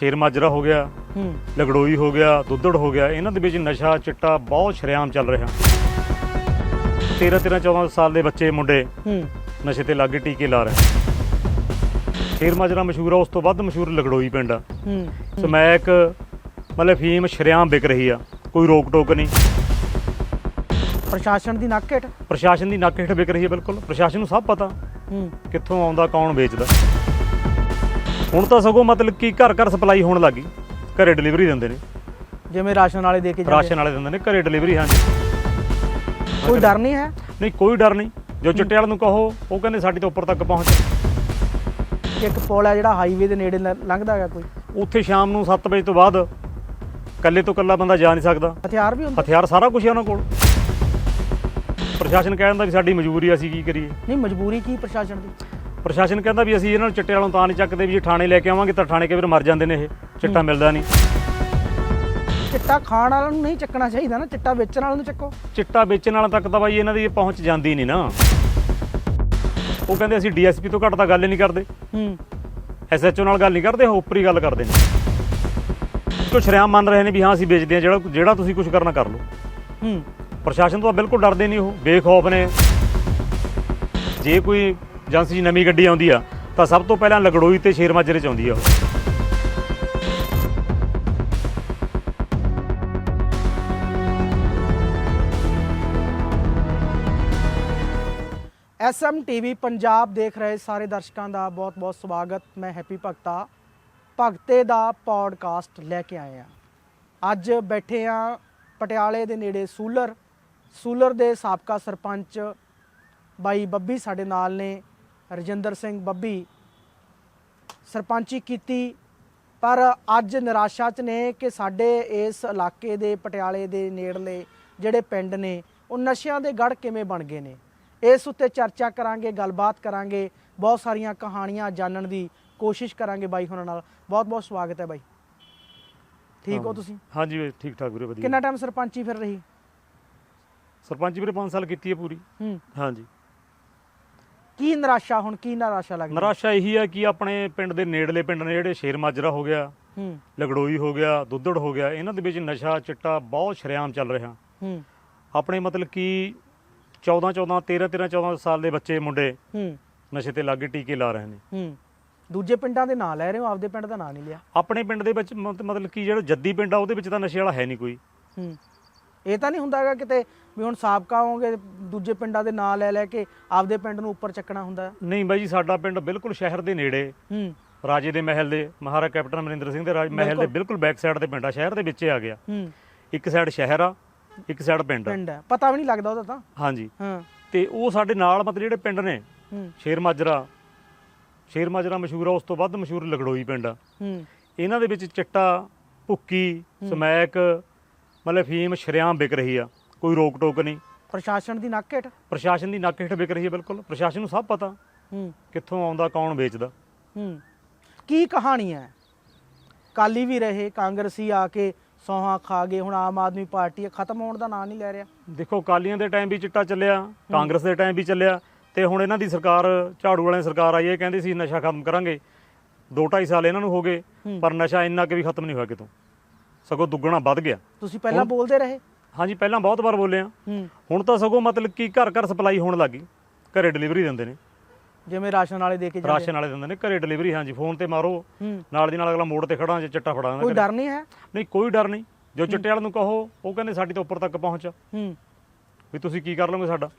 ਸ਼ੇਰ ਮਾਜਰਾ ਹੋ ਗਿਆ ਹੂੰ। ਲਗੜੋਈ ਹੋ ਗਿਆ ਦੁੱਧੜ ਹੋ ਗਿਆ ਇਹਨਾਂ ਦੇ ਵਿੱਚ ਨਸ਼ਾ ਚਿੱਟਾ ਬਹੁਤ ਸ਼ਰੇਆਮ ਚੱਲ ਰਿਹਾ। 13 13 14 ਸਾਲ ਦੇ ਬੱਚੇ ਮੁੰਡੇ ਹੂੰ। ਨਸ਼ੇ ਤੇ ਲਾਗੇ ਟੀਕੇ ਲਾ ਰਹੇ ਸ਼ੇਰ ਮਾਜਰਾ ਮਸ਼ਹੂਰ ਆ ਉਸ ਤੋਂ ਵੱਧ ਮਸ਼ਹੂਰ ਲਗੜੋਈ ਪਿੰਡ ਆ। ਹੂੰ। ਸਮੈਕ ਮਤਲਬ ਫੀਮ ਸ਼ਰੇਆਮ ਵਿਕ ਰਹੀ ਆ ਕੋਈ ਰੋਕ ਟੋਕ ਨਹੀਂ। ਪ੍ਰਸ਼ਾਸਨ ਦੀ ਨੱਕ ਹੇਠ? ਪ੍ਰਸ਼ਾਸਨ ਦੀ ਨੱਕ ਹੇਠ ਵਿਕ ਰਹੀ ਹੈ ਬਿਲਕੁਲ। ਪ੍ਰਸ਼ਾਸਨ ਨੂੰ ਸਭ ਪਤਾ ਹੂੰ। ਕਿੱਥੋਂ ਆਉਂਦਾ ਕੌਣ ਵੇਚਦਾ। ਹੁਣ ਤਾਂ ਸਗੋਂ ਮਤਲਬ ਕਿ ਘਰ ਘਰ ਸਪਲਾਈ ਹੋਣ ਲੱਗੀ ਘਰੇ ਡਿਲੀਵਰੀ ਦਿੰਦੇ ਨੇ। ਜਿਵੇਂ ਰਾਸ਼ਨ ਵਾਲੇ ਦੇ ਕੇ ਜਾਂਦੇ। ਰਾਸ਼ਨ ਵਾਲੇ ਦਿੰਦੇ ਨੇ ਘਰੇ ਡਿਲੀਵਰੀ ਹਾਂਜੀ। ਕੋਈ ਡਰ ਨਹੀਂ ਹੈ? ਨਹੀਂ ਕੋਈ ਡਰ ਨਹੀਂ। ਜੋ ਚਿੱਟੇ ਵਾਲੇ ਨੂੰ ਕਹੋ ਉਹ ਕਹਿੰਦੇ ਸਾਡੀ ਤੋਂ ਉੱਪਰ ਤੱਕ ਪਹੁੰਚ ਕਿ ਇੱਕ ਪੁਲ ਹੈ ਜਿਹੜਾ ਹਾਈਵੇ ਦੇ ਨੇੜੇ ਲ- ਲੰਘਦਾ ਹੈਗਾ ਕੋਈ? ਉੱਥੇ ਸ਼ਾਮ ਨੂੰ 7 ਵਜੇ ਤੋਂ ਬਾਅਦ ਕੱਲੇ ਤੋਂ ਕੱਲਾ ਬੰਦਾ ਜਾ ਨਹੀਂ ਸਕਦਾ। ਹਥਿਆਰ ਵੀ ਹੁੰਦੇ? ਹਥਿਆਰ ਸਾਰਾ ਕੁਝ ਹੈ ਉਹਨਾਂ ਕੋਲ। ਪ੍ਰਸ਼ਾਸਨ ਕਹਿੰਦਾ ਵੀ ਸਾਡੀ ਮਜਬੂਰੀ ਆ, ਅਸੀਂ ਕੀ ਕਰੀਏ? ਨਹੀਂ ਮਜਬੂਰੀ ਕੀ ਪ੍ਰਸ਼ਾਸਨ ਦੀ? ਪ੍ਰਸ਼ਾਸਨ ਕਹਿੰਦਾ ਵੀ ਅਸੀਂ ਇਹਨਾਂ ਨੂੰ ਚਿੱਟੇ ਵਾਲੋਂ ਤਾਂ ਨਹੀਂ ਚੱਕਦੇ ਵੀ ਜੇ ਥਾਣੇ ਲੈ ਕੇ ਆਵਾਂਗੇ ਤਾਂ ਥਾਣੇ ਕਈ ਵਾਰ ਮਰ ਜਾਂਦੇ ਨੇ ਇਹ। ਚਿੱਟਾ ਮਿਲਦਾ ਨਹੀਂ। ਚਿੱਟਾ ਖਾਣ ਵਾਲਿਆਂ ਨੂੰ ਨਹੀਂ ਚੱਕਣਾ ਚਾਹੀਦਾ ਨਾ ਚਿੱਟਾ ਵੇਚਣ ਵਾਲਿਆਂ ਨੂੰ ਚੱਕੋ। ਚਿੱਟਾ ਵੇਚਣ ਵਾਲਾ ਤੱਕ ਤਾਂ ਬਾਈ ਇਹਨਾਂ ਦੀ ਪਹੁੰਚ ਜਾਂਦੀ ਨਹੀਂ ਨਾ। ਉਹ ਕਹਿੰਦੇ ਅਸੀਂ ਡੀਐਸਪੀ ਤੋਂ ਘੱਟ ਤਾਂ ਗੱਲ ਹੀ ਨਹੀਂ ਕਰਦੇ। ਹੂੰ। ਐਸਐਚਓ ਨਾਲ ਗੱਲ ਨਹੀਂ ਕਰਦੇ ਉਹ ਉੱਪਰ ਹੀ ਗੱਲ ਕਰਦੇ ਨੇ। ਕੁਛ ਸ਼ਰਿਆਮ ਮੰਨ ਰਹੇ ਨੇ ਵੀ ਹਾਂ ਅਸੀਂ ਵੇਚਦੇ ਹਾਂ ਜਿਹੜਾ ਜਿਹੜਾ ਤੁਸੀਂ ਕੁਝ ਕਰਨਾ ਕਰ ਲਓ। ਹੂੰ। ਪ੍ਰਸ਼ਾਸਨ ਤਾਂ ਬਿਲਕੁਲ ਡਰਦੇ ਨਹੀਂ ਉਹ ਬੇਖੌਫ ਨੇ। ਜੇ ਕੋਈ ਏਜੰਸੀ 'ਚ ਨਵੀਂ ਗੱਡੀ ਆਉਂਦੀ ਆ, ਤਾਂ ਸਭ ਤੋਂ ਪਹਿਲਾਂ ਲਗੜੋਈ ਤੇ ਸ਼ੇਰ ਮਾਜਰੇ ਚ ਆਉਂਦੀ ਆ ਉਹ। ਐਸਐਮ ਟੀਵੀ ਪੰਜਾਬ ਦੇਖ ਰਹੇ ਸਾਰੇ ਦਰਸ਼ਕਾਂ ਦਾ ਬਹੁਤ-ਬਹੁਤ ਸਵਾਗਤ। ਮੈਂ ਹੈਪੀ ਭਗਤਾ, ਭਗਤੇ ਦਾ ਪੌਡਕਾਸਟ ਲੈ ਕੇ ਆਏ ਆ ਅੱਜ ਬੈਠੇ ਆ ਪਟਿਆਲੇ ਦੇ ਨੇੜੇ ਸੂਲਰ ਸੂਲਰ ਦੇ ਸਾਬਕਾ ਸਰਪੰਚ ਬਾਈ ਬੱਬੀ ਸਾਡੇ ਨਾਲ ਨੇ। ਰਜਿੰਦਰ ਸਿੰਘ ਬੱਬੀ ਸਰਪੰਚੀ ਕੀਤੀ ਪਰ ਅੱਜ ਨਿਰਾਸ਼ਾ 'ਚ ਨੇ ਕਿ ਸਾਡੇ ਇਸ ਇਲਾਕੇ ਦੇ ਪਟਿਆਲੇ ਦੇ ਨੇੜਲੇ ਜਿਹੜੇ ਪਿੰਡ ਨੇ ਉਹ ਨਸ਼ਿਆਂ ਦੇ ਗੜ ਕਿਵੇਂ ਬਣ ਗਏ ਨੇ? ਇਸ ਉੱਤੇ ਚਰਚਾ ਕਰਾਂਗੇ ਗੱਲਬਾਤ ਕਰਾਂਗੇ ਬਹੁਤ ਸਾਰੀਆਂ ਕਹਾਣੀਆਂ ਜਾਣਨ ਦੀ ਕੋਸ਼ਿਸ਼ ਕਰਾਂਗੇ ਬਾਈ ਹੁਣਾਂ ਨਾਲ। ਬਹੁਤ ਬਹੁਤ ਸਵਾਗਤ ਹੈ ਬਾਈ। ਠੀਕ ਹੋ। ਤੁਸੀਂ? ਹਾਂਜੀ ਵੀਰੇ, ਠੀਕ ਠਾਕ ਵੀਰੇ ਵਧੀਆ। ਕਿੰਨਾ ਟਾਈਮ ਸਰਪੰਚੀ ਫਿਰ ਰਹੀ? ਸਰਪੰਚ ਵੀਰੇ 5 ਸਾਲ ਕੀਤੀ ਹੈ ਪੂਰੀ। ਹੂੰ। ਹਾਂਜੀ। ਕੀ ਨਿਰਾਸ਼ਾ ਹੁਣ ਕੀ ਨਿਰਾਸ਼ਾ ਲੱਗਦੀ? ਨਿਰਾਸ਼ਾ ਇਹੀ ਹੈ ਕਿ ਆਪਣੇ ਪਿੰਡ ਦੇ ਨੇੜਲੇ ਪਿੰਡ ਨੇ ਜਿਹੜੇ ਸ਼ੇਰ ਮਾਜਰਾ ਹੋ ਗਿਆ ਹੂੰ। ਲਗੜੋਈ ਹੋ ਗਿਆ ਦੁੱਧੜ ਹੋ ਗਿਆ ਇਹਨਾਂ ਦੇ ਵਿੱਚ ਨਸ਼ਾ ਚਿੱਟਾ ਬਹੁਤ ਸ਼ਰੇਆਮ ਚੱਲ ਰਿਹਾ। ਹੂੰ। ਆਪਣੇ ਮਤਲਬ ਕਿ 14 14 13 13 14 ਸਾਲ ਦੇ ਬੱਚੇ ਮੁੰਡੇ ਹੂੰ। ਨਸ਼ੇ ਤੇ ਲਾਗੇ ਟੀਕੇ ਲਾ ਰਹੇ ਨੇ। ਹੂੰ। ਦੂਜੇ ਪਿੰਡਾਂ ਦੇ ਨਾਂ ਲੈ ਰਹੇ ਹੋ? ਆਪਦੇ ਪਿੰਡ ਦਾ ਨਾਂ ਨਹੀਂ ਲਿਆ? ਆਪਣੇ ਪਿੰਡ ਦੇ ਵਿੱਚ ਮਤ- ਮਤਲਬ ਕਿ ਜਿਹੜਾ ਜੱਦੀ ਪਿੰਡ ਆ ਉਹਦੇ ਵਿੱਚ ਤਾਂ ਨਸ਼ੇ ਵਾਲਾ ਹੈ ਨਹੀਂ ਕੋਈ। ਹੂੰ। ਇਹ ਤਾਂ ਨਹੀਂ ਹੁੰਦਾਗਾ ਕਿਤੇ ਵੀ ਹੁਣ ਸਾਬਕਾ ਹੋਗੇ ਦੂਜੇ ਪਿੰਡਾਂ ਦੇ ਨਾਂ ਲੈ ਲੈ ਕੇ ਆਪਦੇ ਪਿੰਡ ਨੂੰ ਉੱਪਰ ਚੱਕਣਾ ਹੁੰਦਾ। ਨਹੀਂ ਬਾਈ ਜੀ ਸਾਡਾ ਪਿੰਡ ਬਿਲਕੁਲ ਸ਼ਹਿਰ ਦੇ ਨੇੜੇ। ਹੂੰ। ਰਾਜੇ ਦੇ ਮਹਿਲ ਦੇ ਮਹਾਰਾਜਾ ਕੈਪਟਨ ਅਮਰਿੰਦਰ ਸਿੰਘ ਦੇ ਰਾਜ ਮਹਿਲ ਦੇ ਬਿਲਕੁਲ। ਬੈਕ ਸਾਈਡ ਤੇ ਪਿੰਡ ਆ ਸ਼ਹਿਰ ਦੇ ਵਿੱਚ ਆ ਗਿਆ। ਹੂੰ। ਇੱਕ ਸਾਈਡ ਸ਼ਹਿਰ ਆ ਇੱਕ ਸਾਈਡ ਪਿੰਡ ਆ। ਪਿੰਡ ਪਤਾ ਵੀ ਨਹੀਂ ਲੱਗਦਾ ਉਹਦਾ ਤਾਂ। ਹਾਂਜੀ। ਹਾਂ। ਤੇ ਉਹ ਸਾਡੇ ਨਾਲ ਮਤਲਬ ਜਿਹੜੇ ਪਿੰਡ ਨੇ ਹੂੰ। ਸ਼ੇਰ ਮਾਜਰਾ ਸ਼ੇਰ ਮਾਜਰਾ ਮਸ਼ਹੂਰ ਆ ਉਸ ਤੋਂ ਵੱਧ ਮਸ਼ਹੂਰ ਲਗੜੋਈ ਪਿੰਡ ਆ। ਹੂੰ। ਇਹਨਾਂ ਦੇ ਵਿੱਚ ਚਿੱਟਾ ਭੁੱਕੀ ਸਮੈਕ ਮਤਲਬ ਫੀਮ ਸ਼ਰੇਆਮ ਵਿਕ ਰਹੀ ਆ ਕੋਈ ਰੋਕ ਟੋਕ ਨਹੀਂ। ਪ੍ਰਸ਼ਾਸਨ ਦੀ ਨੱਕ ਹੇਠ? ਪ੍ਰਸ਼ਾਸਨ ਦੀ ਨੱਕ ਹੇਠ ਵਿਕ ਰਹੀ ਹੈ ਬਿਲਕੁਲ। ਪ੍ਰਸ਼ਾਸਨ ਨੂੰ ਸਭ ਪਤਾ ਹੂੰ। ਕਿੱਥੋਂ ਆਉਂਦਾ ਕੌਣ ਵੇਚਦਾ। ਹੂੰ। ਕੀ ਕਹਾਣੀ ਹੈ ਕਾਲੀ ਵੀ ਰਹੇ ਕਾਂਗਰਸੀ ਆ ਕੇ ਸੌਹਾਂ ਖਾ ਗਏ ਹੁਣ ਆਮ ਆਦਮੀ ਪਾਰਟੀ ਖਤਮ ਹੋਣ ਦਾ ਨਾਂ ਨਹੀਂ ਲੈ ਰਿਹਾ। ਦੇਖੋ ਕਾਲੀਆਂ ਦੇ ਟਾਈਮ ਵੀ ਚਿੱਟਾ ਚੱਲਿਆ ਕਾਂਗਰਸ ਦੇ ਟਾਈਮ ਵੀ ਚੱਲਿਆ ਤੇ ਹੁਣ ਇਹਨਾਂ ਦੀ ਸਰਕਾਰ ਝਾੜੂ ਵਾਲਿਆਂ ਸਰਕਾਰ ਆਈ ਹੈ ਇਹ ਕਹਿੰਦੀ ਸੀ ਨਸ਼ਾ ਖਤਮ ਕਰਾਂਗੇ। 2.5 ਸਾਲ ਇਹਨਾਂ ਨੂੰ ਹੋ ਗਏ। ਪਰ ਨਸ਼ਾ ਇੰਨਾ ਕਿ ਵੀ ਖਤਮ ਨਹੀਂ ਹੋਇਆ ਕਿਤੋਂ। ਸਗੋਂ ਦੁੱਗਣਾ ਵੱਧ ਗਿਆ। ਤੁਸੀਂ ਪਹਿਲਾਂ ਬੋਲਦੇ ਰਹੇ? ਹਾਂਜੀ ਪਹਿਲਾਂ ਬਹੁਤ ਵਾਰ ਬੋਲੇ ਆ ਹੂੰ। ਹੁਣ ਤਾਂ ਸਗੋਂ ਮਤਲਬ ਕਿ ਘਰ ਘਰ ਸਪਲਾਈ ਹੋਣ ਲੱਗੀ ਘਰੇ ਡਿਲੀਵਰੀ ਦਿੰਦੇ ਨੇ। ਜਿਵੇਂ ਰਾਸ਼ਨ ਵਾਲੇ ਦੇ ਕੇ ਜਾਂਦੇ ਰਾਸ਼ਨ ਵਾਲੇ ਦਿੰਦੇ ਨੇ ਘਰੇ ਡਿਲੀਵਰੀ ਹਾਂਜੀ ਫੋਨ ਤੇ ਮਾਰੋ। ਨਾਲ ਦੀ ਨਾਲ ਅਗਲਾ ਮੋੜ ਤੇ ਖੜਾ ਜੇ ਚਿੱਟਾ ਫੜਾ ਕੋਈ ਡਰ ਨਹੀਂ ਹੈ? ਨਹੀਂ ਕੋਈ ਡਰ ਨਹੀਂ। ਜੋ ਚਿੱਟੇ ਵਾਲੇ ਨੂੰ ਕਹੋ ਉਹ ਕਹਿੰਦੇ ਸਾਡੀ ਤੋਂ ਉੱਪਰ ਤੱਕ ਪਹੁੰਚ ਹੂੰ। ਵੀ ਤੁਸੀਂ ਕੀ ਕਰ ਲਓਗੇ ਸਾਡਾ?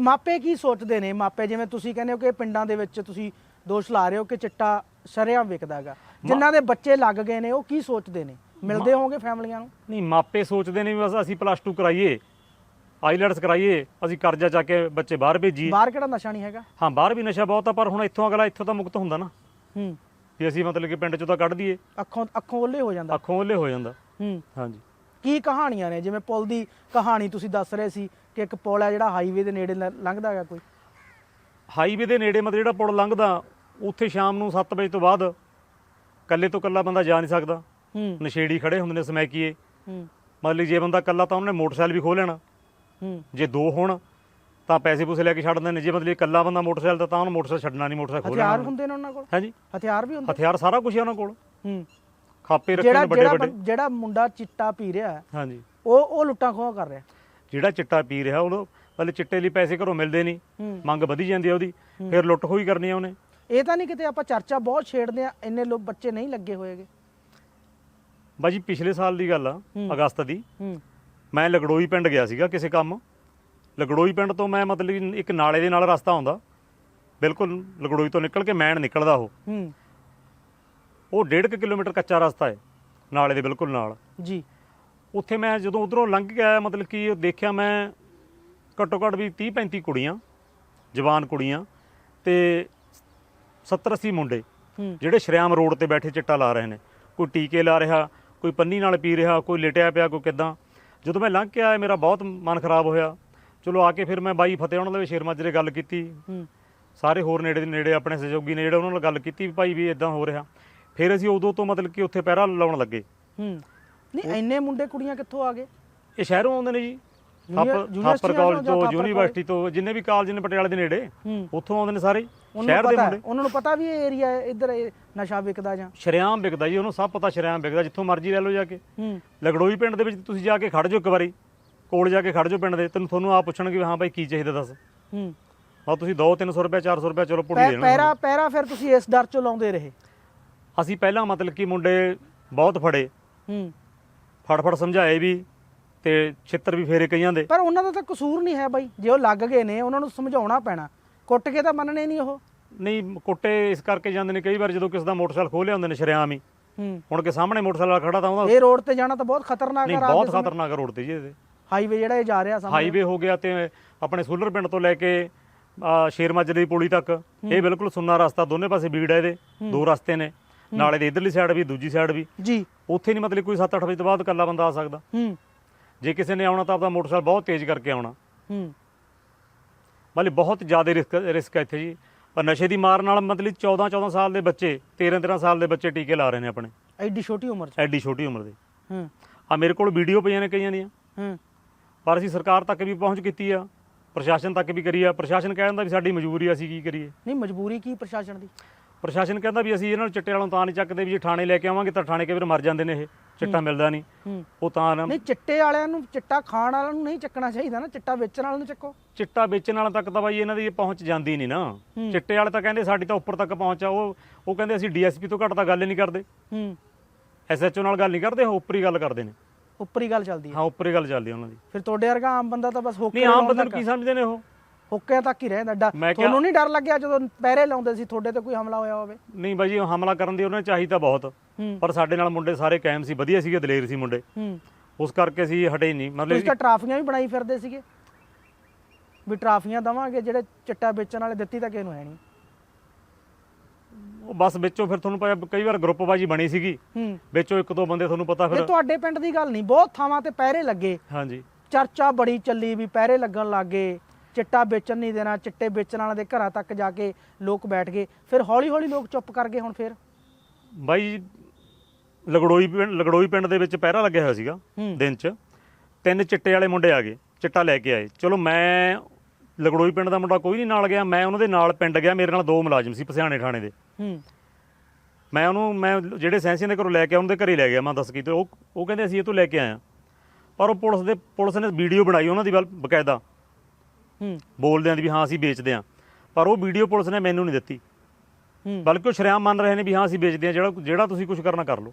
ਮਾਪੇ ਕੀ ਸੋਚਦੇ ਨੇ? ਮਾਪੇ ਜਿਵੇਂ ਤੁਸੀਂ ਕਹਿੰਦੇ ਹੋ ਕਿ ਪਿੰਡਾਂ ਦੇ ਵਿੱਚ ਤੁਸੀਂ ਦੋਸ਼ ਲਾ ਰਹੇ ਹੋ ਕਿ ਚਿੱਟਾ ਸ਼ਰੇਆਮ ਵਿਕਦਾ ਹੈਗਾ। ਜਿਨ੍ਹਾਂ ਦੇ ਬੱਚੇ ਲੱਗ ਗਏ ਨੇ ਉਹ ਕੀ ਸੋਚਦੇ ਨੇ? ਮਿਲਦੇ ਹੋਵੋਗੇ ਫੈਮਲੀਆਂ ਨੂੰ? ਨਹੀਂ ਮਾਪੇ ਸੋਚਦੇ ਨੇ ਵੀ ਬਸ ਅਸੀਂ ਪਲੱਸ 2 ਕਰਾਈਏ ਆਈਲੈਟਸ ਕਰਾਈਏ ਅਸੀਂ ਕਰਜ਼ਾ ਚੱਕ ਕੇ ਬੱਚੇ ਬਾਹਰ ਭੇਜੀਏ। ਬਾਹਰ ਕਿਹੜਾ ਨਸ਼ਾ ਨਹੀਂ ਹੈਗਾ? ਹਾਂ ਬਾਹਰ ਵੀ ਨਸ਼ਾ ਬਹੁਤ ਆ ਪਰ ਹੁਣ ਇੱਥੋਂ ਅਗਲਾ ਇੱਥੋਂ ਤਾਂ ਮੁਕਤ ਹੁੰਦਾ ਨਾ। ਹੂੰ। ਵੀ ਅਸੀਂ ਮਤਲਬ ਕਿ ਪਿੰਡ ਚੋਂ ਤਾਂ ਕੱਢ ਦਈਏ। ਅੱਖੋਂ ਅੱਖੋਂ ਓਲੇ ਹੋ ਜਾਂਦਾ। ਅੱਖੋਂ ਉਹਲੇ ਹੋ ਜਾਂਦਾ। ਹੂੰ। ਹਾਂਜੀ। ਕੀ ਕਹਾਣੀਆਂ ਨੇ? ਜਿਵੇਂ ਪੁਲ ਦੀ ਕਹਾਣੀ ਤੁਸੀਂ ਦੱਸ ਰਹੇ ਸੀ ਕਿ ਇੱਕ ਪੁਲ ਹੈ ਜਿਹੜਾ ਹਾਈਵੇ ਦੇ ਨੇੜੇ ਲੰਘਦਾ ਹੈਗਾ ਕੋਈ। ਹਾਈਵੇ ਦੇ ਨੇੜੇ ਮਤਲਬ ਜਿਹੜਾ ਪੁਲ ਲੰਘਦਾ ਉੱਥੇ ਸ਼ਾਮ ਨੂੰ 7 ਵਜੇ ਤੋਂ ਬਾਅਦ ਕੱਲੇ ਤੋਂ ਕੱਲਾ ਬੰਦਾ ਜਾ ਨਹੀਂ ਸਕਦਾ। ਹੂੰ। ਨਸ਼ੇੜੀ ਖੜੇ ਹੁੰਦੇ ਨੇ ਸਮੈਕੀਏ। ਹੂੰ। ਮਤਲਬ ਜੇ ਬੰਦਾ ਕੱਲਾ ਤਾਂ ਉਹਨੇ ਮੋਟਰਸਾਈਕਲ ਵੀ ਖੋਹ ਲੈਣਾ। ਹੂੰ। ਜੇ ਦੋ ਹੋਣ ਤਾਂ ਪੈਸੇ ਪੂਸੇ ਲੈ ਕੇ ਛੱਡ ਦਿੰਦੇ ਨੇ। ਜੇ ਮਤਲਬ ਇਕੱਲਾ ਬੰਦਾ ਮੋਟਰਸਾਈਕਲ ਤਾਂ ਤਾਂ ਉਹਨੂੰ ਮੋਟਰਸਾਈਕਲ ਛੱਡਣਾ ਨਹੀਂ ਮੋਟਰਸਾਈਕਲ ਖੋਹ ਹਥਿਆਰ ਹੁੰਦੇ ਨੇ ਉਹਨਾਂ ਕੋਲ? ਹਾਂਜੀ। ਹਥਿਆਰ ਵੀ ਹੁੰਦੇ? ਹਥਿਆਰ ਸਾਰਾ ਕੁਝ ਹੈ ਉਹਨਾਂ ਕੋਲ। ਹੂੰ। ਖਾਪੇ ਰੱਖੇ ਨੇ ਵੱਡੇ ਜਿਹੜਾ ਵੱਡੇ। ਜਿਹੜਾ ਮੁੰਡਾ ਚਿੱਟਾ ਪੀ ਰਿਹਾ ਹਾਂਜੀ। ਉਹ ਉਹ ਲੁੱਟਾਂ ਖੋਹਾਂ ਕਰ ਰਿਹਾ। ਜਿਹੜਾ ਚਿੱਟਾ ਪੀ ਰਿਹਾ ਉਹਨੂੰ ਪਹਿਲੇ ਚਿੱਟੇ ਲਈ ਪੈਸੇ ਘਰੋਂ ਮਿਲਦੇ ਨਹੀਂ। ਮੰਗ ਵਧੀ ਜਾਂਦੀ ਆ ਉਹਦੀ। ਫਿਰ ਲੁੱਟ ਖੋਹੀ ਕਰਨੀ ਆ ਉਹਨੇ। ਇਹ ਤਾਂ ਨਹੀਂ ਕਿਤੇ ਆਪਾਂ ਚਰਚਾ ਬਹੁਤ ਛੇੜਦੇ ਆ ਇੰਨੇ ਲੋਕ ਬੱਚੇ ਨਹੀਂ ਲੱਗੇ ਹੋਏਗੇ। ਬਾਜੀ ਪਿਛਲੇ ਸਾਲ ਦੀ ਗੱਲ ਆ। ਅਗਸਤ ਦੀ। ਹੂੰ। ਮੈਂ ਲਗੜੋਈ ਪਿੰਡ ਗਿਆ ਸੀਗਾ ਕਿਸੇ ਕੰਮ। ਲਗੜੋਈ ਪਿੰਡ ਤੋਂ ਮੈਂ ਮਤਲਬ ਕਿ ਇੱਕ ਨਾਲੇ ਦੇ ਨਾਲ ਰਸਤਾ ਆਉਂਦਾ। ਬਿਲਕੁਲ ਲਗੜੋਈ ਤੋਂ ਨਿਕਲ ਕੇ ਮੈਣ ਨਿਕਲਦਾ ਉਹ। ਹੂੰ। ਉਹ 1.5 ਕਿਲੋਮੀਟਰ ਕੱਚਾ ਰਸਤਾ ਹੈ ਨਾਲੇ ਦੇ ਬਿਲਕੁਲ ਨਾਲ। ਜੀ। ਉੱਥੇ ਮੈਂ ਜਦੋਂ ਉਧਰੋਂ ਲੰਘ ਆਇਆ ਮਤਲਬ ਕਿ ਦੇਖਿਆ ਮੈਂ ਘੱਟੋ ਘੱਟ ਵੀ 30 35 ਕੁੜੀਆਂ ਜਵਾਨ ਕੁੜੀਆਂ ਤੇ 70 80 ਮੁੰਡੇ ਜਿਹੜੇ ਸ਼ਰਿਆਮ ਰੋਡ ਤੇ ਬੈਠੇ ਚਿੱਟਾ ਲਾ ਰਹੇ ਨੇ। ਕੋਈ ਟੀਕੇ ਲਾ ਰਿਹਾ ਕੋਈ ਪੰਨੀ ਨਾਲ ਪੀ ਰਿਹਾ ਕੋਈ ਲੇਟਿਆ ਪਿਆ ਕੋਈ ਕਿਦਾਂ। ਜਦੋਂ ਮੈਂ ਲੰਘ ਕੇ ਆਇਆ ਮੇਰਾ ਬਹੁਤ ਮਨ ਖਰਾਬ ਹੋਇਆ। ਚਲੋ ਆ ਕੇ ਫਿਰ ਮੈਂ ਬਾਈ ਫਤਿਹ ਉਹਨਾਂ ਦੇ ਸ਼ੇਰ ਮਾਜਰੇ ਗੱਲ ਕੀਤੀ। ਸਾਰੇ ਹੋਰ ਨੇੜੇ ਦੇ ਨੇੜੇ ਆਪਣੇ ਸਹਿਯੋਗੀ ਨੇ ਜਿਹੜੇ ਉਹਨਾਂ ਨਾਲ ਗੱਲ ਕੀਤੀ ਵੀ ਭਾਈ ਵੀ ਇਦਾਂ ਹੋ ਰਿਹਾ। ਫਿਰ ਅਸੀਂ ਉਦੋਂ ਤੋਂ ਮਤਲਬ ਕਿ ਉੱਥੇ ਪਹਿਰਾ ਲਾਉਣ ਲੱਗੇ। ਹੂੰ। ਨਹੀਂ ਇੰਨੇ ਮੁੰਡੇ ਕੁੜੀਆਂ ਕਿੱਥੋਂ ਆ ਗਏ? ਇਹ ਸ਼ਹਿਰੋਂ ਆਉਂਦੇ ਨੇ ਜੀ। ਥਾਪਰ ਕਾਲਜ ਤੋਂ ਯੂਨੀਵਰਸਿਟੀ ਤੋਂ ਜਿੰਨੇ ਵੀ ਕਾਲਜ ਨੇ ਪਟਿਆਲੇ ਦੇ ਨੇੜੇ ਉੱਥੋਂ ਆਉਂਦੇ ਨੇ ਸਾਰੇ। ਉਹਨਾਂ ਸ਼ਹਿਰ ਨੂੰ ਦੇ ਪਤਾ ਹੈ, ਉਹਨਾਂ ਨੂੰ ਪਤਾ ਵੀ ਇਹ ਏਰੀਆ ਇੱਧਰ ਇਹ ਨਸ਼ਾ ਵਿਕਦਾ ਜਾਂ। ਸ਼ਰਿਆਮ ਵਿਕਦਾ ਜੀ ਉਹਨੂੰ ਸਭ ਪਤਾ ਸ਼ਰਿਆਮ ਵਿਕਦਾ ਜਿੱਥੋਂ ਮਰਜ਼ੀ ਲੈ ਲਓ ਜਾ ਕੇ। ਹੂੰ। ਲਗੜੋਈ ਪਿੰਡ ਦੇ ਵਿੱਚ ਤੁਸੀਂ ਜਾ ਕੇ ਖੜ ਜਾਓ ਇੱਕ ਵਾਰੀ ਕੋਲ ਜਾ ਕੇ ਖੜ ਜਾਓ ਪਿੰਡ ਦੇ ਤੈਨੂੰ ਤੁਹਾਨੂੰ ਆਪ ਪੁੱਛਣਗੇ ਹਾਂ ਭਾਈ ਕੀ ਚਾਹੀਦਾ ਦੱਸ। ਹੂੰ। ਆ ਤੁਸੀਂ 2 300 ਰੁਪਏ 400 ਰੁਪਏ ਚਲੋ ਪੁੜੀ ਪੈ- ਦੇਣਾ। ਪੈਰਾ ਪੈਰਾ ਫਿਰ ਤੁਸੀਂ ਇਸ ਡਰ ਚੋਂ ਲਾਉਂਦੇ ਰਹੇ। ਅਸੀਂ ਪਹਿਲਾਂ ਮਤਲਬ ਕਿ ਮੁੰਡੇ ਬਹੁਤ ਫੜੇ। ਹੂੰ। ਫੜ ਫੜ ਸਮਝਾਏ ਵੀ ਤੇ ਛਿੱਤਰ ਵੀ ਫੇਰੇ ਕਈਆਂ ਦੇ। ਪਰ ਉਹਨਾਂ ਦਾ ਤਾਂ ਕਸੂਰ ਨਹੀਂ ਹੈ ਬਾਈ। ਜੇ ਉਹ ਲੱਗ ਗਏ ਨੇ ਉਹਨਾਂ ਨੂੰ ਸਮਝਾਉਣਾ ਪੈਣਾ। ਕੁੱਟ ਕੇ ਤਾਂ ਮੰਨਣੇ ਨਹੀਂ ਉਹ? ਨਹੀਂ ਕੁੱਟੇ ਇਸ ਕਰਕੇ ਜਾਂਦੇ ਨੇ ਕਈ ਵਾਰ ਜਦੋਂ ਕਿਸੇ ਦਾ ਮੋਟਰਸਾਈਕਲ ਖੋਲਿਆ ਹੁੰਦੇ ਨੇ ਸ਼ਰਿਆਮ ਹੀ। ਹੂੰ। ਹੁਣ ਕੇ ਸਾਹਮਣੇ ਮੋਟਰਸਾਈਕਲ ਵਾਲਾ ਖੜਾ ਤਾਂ ਉਹਦਾ ਇਹ ਰੋਡ ਤੇ ਜਾਣਾ ਤਾਂ ਬਹੁਤ ਖਤਰਨਾਕ ਹੈ ਬਹੁਤ। ਖਤਰਨਾਕ ਰੋਡ ਤੇ ਜੀ ਇਹਦੇ ਹਾਈਵੇ ਜਿਹੜਾ ਇਹ ਜਾ ਰਿਹਾ ਸਾਹਮਣੇ। ਹਾਈਵੇ ਹੋ ਗਿਆ ਤੇ ਆਪਣੇ ਸੂਲਰ ਪਿੰਡ ਤੋਂ ਲੈ ਕੇ ਆ, ਸ਼ੇਰ ਮਾਜਰੇ ਦੀ ਪੁਲੀ ਤੱਕ। ਇਹ ਬਿਲਕੁਲ ਸੁੰਨਾ ਰਸਤਾ ਦੋਨੇ ਪਾਸੇ ਬੀੜ ਹੈ ਇਹਦੇ। ਦੋ ਰਸਤੇ ਨੇ। ਨਾਲੇ ਦੇ ਇਧਰਲੀ ਸਾਈਡ ਵੀ ਦੂਜੀ ਸਾਈਡ ਵੀ। ਜੀ। ਉੱਥੇ ਨਹੀਂ ਮਤਲਬ ਕੋਈ 7-8 ਵਜੇ ਤੋਂ ਬਾਅਦ ਇਕੱਲਾ ਬੰਦਾ ਆ ਸਕਦਾ। ਹੂੰ। ਜੇ ਕਿਸੇ ਨੇ ਆਉਣਾ ਤਾਂ ਆਪਦਾ ਮੋਟਰਸਾਈਕਲ ਬਹੁਤ ਤੇਜ਼ ਕਰਕੇ ਆਉਣਾ। ਹੂੰ। ਮਤਲਬ ਬਹੁਤ ਜ਼ਿਆਦਾ ਰਿਸਕ ਰਿਸਕ ਹੈ ਇੱਥੇ ਜੀ। ਪਰ ਨਸ਼ੇ ਦੀ ਮਾਰ ਨਾਲ ਮਤਲਬ 14-14 ਸਾਲ ਦੇ ਬੱਚੇ 13-13 ਸਾਲ ਦੇ ਬੱਚੇ ਟੀਕੇ ਲਾ ਰਹੇ ਨੇ ਆਪਣੇ। ਐਡੀ ਛੋਟੀ ਉਮਰ 'ਚ? ਐਡੀ ਛੋਟੀ ਉਮਰ ਦੇ। ਹੂੰ। ਆ ਮੇਰੇ ਕੋਲ ਵੀਡੀਓ ਪਈਆਂ ਨੇ ਕਈਆਂ ਦੀਆਂ। ਹੂੰ। ਪਰ ਅਸੀਂ ਸਰਕਾਰ ਤੱਕ ਵੀ ਪਹੁੰਚ ਕੀਤੀ ਆ ਪ੍ਰਸ਼ਾਸਨ ਤੱਕ ਵੀ ਕਰੀ ਆ। ਪ੍ਰਸ਼ਾਸਨ ਕਹਿੰਦਾ ਵੀ ਸਾਡੀ ਮਜਬੂਰੀ ਆ ਅਸੀਂ ਕੀ ਕਰੀਏ? ਨਹੀਂ ਮਜਬੂਰੀ ਕੀ ਪ੍ਰਸ਼ਾਸਨ ਦੀ? ਪ੍ਰਸ਼ਾਸਨ ਕਹਿੰਦਾ ਵੀ ਅਸੀਂ ਇਹਨਾਂ ਨੂੰ ਚਿੱਟੇ ਵਾਲੋਂ ਤਾਂ ਨਹੀਂ ਚੱਕਦੇ ਵੀ ਜੇ ਥਾਣੇ ਲੈ ਕੇ ਆਵਾਂਗੇ ਤਾਂ ਥਾਣੇ ਕਈ ਵਾਰ ਮਰ ਜਾਂਦੇ ਨੇ ਇਹ। ਚਿੱਟਾ ਮਿਲਦਾ ਨਹੀਂ। ਹੂੰ। ਉਹ ਤਾਂ ਨਾ- ਨਹੀਂ ਚਿੱਟੇ ਵਾਲਿਆਂ ਨੂੰ ਚਿੱਟਾ ਖਾਣ ਵਾਲਿਆਂ ਨੂੰ ਨਹੀਂ ਚੱਕਣਾ ਚਾਹੀਦਾ ਨਾ ਚਿੱਟਾ ਵੇਚਣ ਵਾਲਿਆਂ ਨੂੰ ਚੱਕੋ। ਚਿੱਟਾ ਵੇਚਣ ਵਾਲਾ ਤੱਕ ਤਾਂ ਬਾਈ ਇਹਨਾਂ ਦੀ ਪਹੁੰਚ ਜਾਂਦੀ ਨਹੀਂ ਨਾ। ਹੂੰ। ਚਿੱਟੇ ਵਾਲੇ ਤਾਂ ਕਹਿੰਦੇ ਸਾਡੀ ਤਾਂ ਉੱਪਰ ਤੱਕ ਪਹੁੰਚ ਆ ਉਹ ਉਹ ਕਹਿੰਦੇ ਅਸੀਂ ਡੀਐਸਪੀ ਤੋਂ ਘੱਟ ਤਾਂ ਗੱਲ ਹੀ ਨਹੀਂ ਕਰਦੇ। ਹੂੰ। ਐਸਐਚਓ ਨਾਲ ਗੱਲ ਨਹੀਂ ਕਰਦੇ ਉਹ ਉੱਪਰ ਹੀ ਗੱਲ ਕਰਦੇ ਨੇ। ਉੱਪਰੀ ਗੱਲ ਚੱਲਦੀ ਹੈ। ਹਾਂ ਉੱਪਰ ਹੀ ਗੱਲ ਚੱਲਦੀ ਆ ਉਹਨਾਂ ਦੀ। ਫਿਰ ਤੁਹਾਡੇ ਵਰਗਾ ਆਮ ਬੰਦਾ ਤਾਂ ਬਸ ਹੋਕੇ ਨਹੀਂ ਆਮ ਬੰਦੇ ਨੂੰ ਕੀ ਸਮਝਦੇ ਨੇ ਉਹ? ਹੋਕਿਆਂ ਤੱਕ ਹੀ ਮੈਂ ਕਿਹਾ- ਤੁਹਾਨੂੰ ਨਹੀਂ ਡਰ ਲੱਗਿਆ ਜਦੋਂ ਪਹਿਰੇ ਲਾਉਂਦੇ ਸੀ ਤੁਹਾਡੇ ਤੇ ਕੋਈ ਹਮਲਾ ਹੋਇਆ ਹੋਵੇ? ਨਹੀਂ ਬਾਈ ਜੀ ਉਹ ਹਮਲਾ ਕਰਨ ਦੀ ਉਹਨਾਂ ਨੇ ਚਾਹੀ ਤਾਂ ਬਹੁਤ। ਹੂੰ। ਪਰ ਸਾਡੇ ਨਾਲ ਮੁੰਡੇ ਸਾਰੇ ਕਾਇਮ ਸੀ ਵਧੀਆ ਸੀਗੇ ਦਲੇਰ ਸੀ ਮੁੰਡੇ। ਹੂੰ। ਉਸ ਕਰਕੇ ਅਸੀਂ ਹਟੇ ਨਹੀਂ। ਮਤਲਬ ਤੁਸੀਂ ਤਾਂ ਟਰਾਫੀਆਂ ਵੀ ਬਣਾਈ ਫਿਰਦੇ ਸੀਗੇ। ਵੀ ਟਰਾਫੀਆਂ ਦਵਾਂਗੇ ਜਿਹੜੇ ਚਿੱਟਾ ਵੇਚਣ ਵਾਲੇ ਦਿੱਤੀ ਤਾਂ ਕਿਸੇ ਨੂੰ ਹੈ ਨਹੀਂ। ਉਹ ਬਸ ਵਿੱਚੋਂ ਫਿਰ ਤੁਹਾਨੂੰ ਪਤਾ ਕਈ ਵਾਰ ਗਰੁੱਪਬਾਜੀ ਬਣੀ ਸੀਗੀ। ਹੂੰ। ਵਿੱਚੋਂ ਇੱਕ ਦੋ ਬੰਦੇ ਤੁਹਾਨੂੰ ਪਤਾ ਇਹ ਫਿਰ ਤੁਹਾਡੇ ਪਿੰਡ ਦੀ ਗੱਲ ਨਹੀਂ ਬਹੁਤ ਥਾਵਾਂ ਤੇ ਪਹਿਰੇ ਲੱਗੇ। ਹਾਂਜੀ। ਚਰਚਾ ਬੜੀ ਚੱਲੀ ਵੀ ਪਹਿਰੇ ਲੱਗਣ ਲੱਗੇ ਚਿੱਟਾ ਵੇਚਣ ਨਹੀਂ ਦੇਣਾ ਚਿੱਟੇ ਵੇਚਣ ਵਾਲਿਆਂ ਦੇ ਘਰਾਂ ਤੱਕ ਜਾ ਕੇ ਲੋਕ ਬੈਠ ਗਏ। ਫਿਰ ਹੌਲੀ ਹੌਲੀ ਲੋਕ ਚੁੱਪ ਕਰ ਗਏ ਹੁਣ ਫਿਰ? ਬਾਈ ਲਗੜੋਈ ਪਿੰਡ ਲਗੜੋਈ ਪਿੰਡ ਦੇ ਵਿੱਚ ਪਹਿਰਾ ਲੱਗਿਆ ਹੋਇਆ ਸੀਗਾ ਹੂੰ। ਦਿਨ 'ਚ। ਤਿੰਨ ਚਿੱਟੇ ਵਾਲੇ ਮੁੰਡੇ ਆ ਗਏ ਚਿੱਟਾ ਲੈ ਕੇ ਆਏ। ਚਲੋ ਮੈਂ ਲਗੜੋਈ ਪਿੰਡ ਦਾ ਮੁੰਡਾ ਕੋਈ ਨਹੀਂ ਨਾਲ ਗਿਆ ਮੈਂ ਉਹਨਾਂ ਦੇ ਨਾਲ ਪਿੰਡ ਗਿਆ ਮੇਰੇ ਨਾਲ ਦੋ ਮੁਲਾਜ਼ਮ ਸੀ ਪਸਿਆਣੇ ਥਾਣੇ ਦੇ। ਹੂੰ। ਮੈਂ ਉਹਨੂੰ ਮੈਂ ਜਿਹੜੇ ਸੈਂਸੀਆਂ ਦੇ ਘਰੋਂ ਲੈ ਕੇ ਆ ਉਹਨਾਂ ਦੇ ਘਰੇ ਲੈ ਗਿਆ ਮੈਂ ਦੱਸ ਕੀ ਤੇ ਉਹ ਉਹ ਕਹਿੰਦੇ ਅਸੀਂ ਇਹ ਤੋਂ ਲੈ ਕੇ ਆਇਆ ਪਰ ਉਹ ਪੁਲਿਸ ਦੇ ਪੁਲਿਸ ਨੇ ਵੀਡੀਓ ਬਣਾਈ ਉਹਨਾਂ ਦੀ ਵੱਲ ਬਕਾਇਦਾ। ਹੂੰ। ਬੋਲਦੇ ਆਂ ਵੀ ਹਾਂ ਅਸੀਂ ਵੇਚਦੇ ਆਂ ਪਰ ਉਹ ਵੀਡੀਓ ਪੁਲਿਸ ਨੇ ਮੈਨੂੰ ਨਹੀਂ ਦਿੱਤੀ। ਹੂੰ। ਬਲਕਿ ਉਹ ਸ਼ਰਿਆਮ ਮੰਨ ਰਹੇ ਨੇ ਵੀ ਹਾਂ ਅਸੀਂ ਵੇਚਦੇ ਆਂ ਜਿਹੜਾ ਜਿਹੜਾ ਤੁਸੀਂ ਕੁਝ ਕਰਨਾ ਕਰ ਲਓ।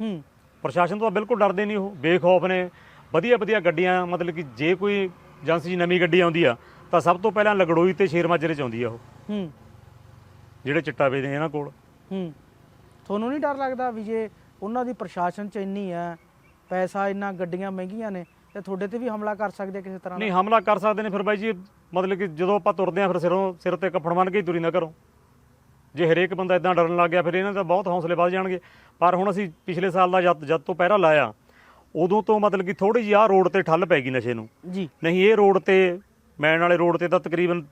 ਹੂੰ। ਪ੍ਰਸ਼ਾਸਨ ਤੋਂ ਬਿਲਕੁਲ ਡਰਦੇ ਨਹੀਂ ਉਹ। ਬੇਖੌਫ ਨੇ। ਵਧੀਆ ਵਧੀਆ ਗੱਡੀਆਂ ਮਤਲਬ ਕਿ ਜੇ ਕੋਈ ਏਜੰਸੀ 'ਚ ਨਵੀਂ ਗੱਡੀ ਆਉਂਦੀ ਆ ਤਾਂ ਸਭ ਤੋਂ ਪਹਿਲਾਂ ਲਗੜੋਈ ਤੇ ਸ਼ੇਰ ਮਾਜਰੇ 'ਚ ਆਉਂਦੀ ਆ ਉਹ। ਹੂੰ। ਜਿਹੜੇ ਚਿੱਟਾ ਵੇਚਦੇ ਇਹਨਾਂ ਕੋਲ। ਹੂੰ। ਤੁਹਾਨੂੰ ਨਹੀਂ ਡਰ ਲੱਗਦਾ ਵੀ ਜੇ ਉਹਨਾਂ ਦੀ ਪ੍ਰਸ਼ਾਸਨ ਚ ਇੰਨੀ ਹੈ ਪੈਸਾ ਇੰਨਾ ਗੱਡੀਆਂ ਮਹਿੰਗੀਆਂ ਨੇ ਤੇ ਤੁਹਾਡੇ ਤੇ ਵੀ ਹਮਲਾ ਕਰ ਸਕਦੇ ਆ ਕਿਸੇ ਤਰ੍ਹਾਂ ਨਹੀਂ ਹਮਲਾ ਕਰ ਸਕਦੇ ਨੇ ਫਿਰ ਬਾਈ ਜੀ ਮਤਲਬ ਕਿ ਜਦੋਂ ਆਪਾਂ ਤੁਰਦੇ ਆਂ ਫਿਰ ਸਿਰੋਂ ਸਿਰ ਤੇ ਕੱਫਣ ਬੰਨ ਕੇ ਹੀ ਤੁਰੀ ਨਾ ਕਰੋ। ਜੇ ਹਰੇਕ ਬੰਦਾ ਇਦਾਂ ਡਰਨ ਲੱਗ ਗਿਆ ਫਿਰ ਇਹਨਾਂ ਦਾ ਬਹੁਤ ਹੌਸਲੇ ਵੱਧ ਜਾਣਗੇ। ਪਰ ਹੁਣ ਅਸੀਂ ਪਿਛਲੇ ਸਾਲ ਦਾ ਜਦ ਜਦ ਤੋਂ ਪਹਿਰਾ ਲਾਇਆ ਉਦੋਂ ਤੋਂ ਮਤਲਬ ਕਿ ਥੋੜੀ ਜਿਹੀ ਆਹ ਰੋਡ ਤੇ ਠੱਲ ਪੈ ਗਈ ਨਸ਼ੇ ਨੂੰ। ਜੀ। ਨਹੀਂ ਇਹ ਰੋਡ ਤੇ ਮੈਨ ਵਾਲੇ ਰੋਡ ਤੇ ਤਾਂ ਤਕਰੀਬਨ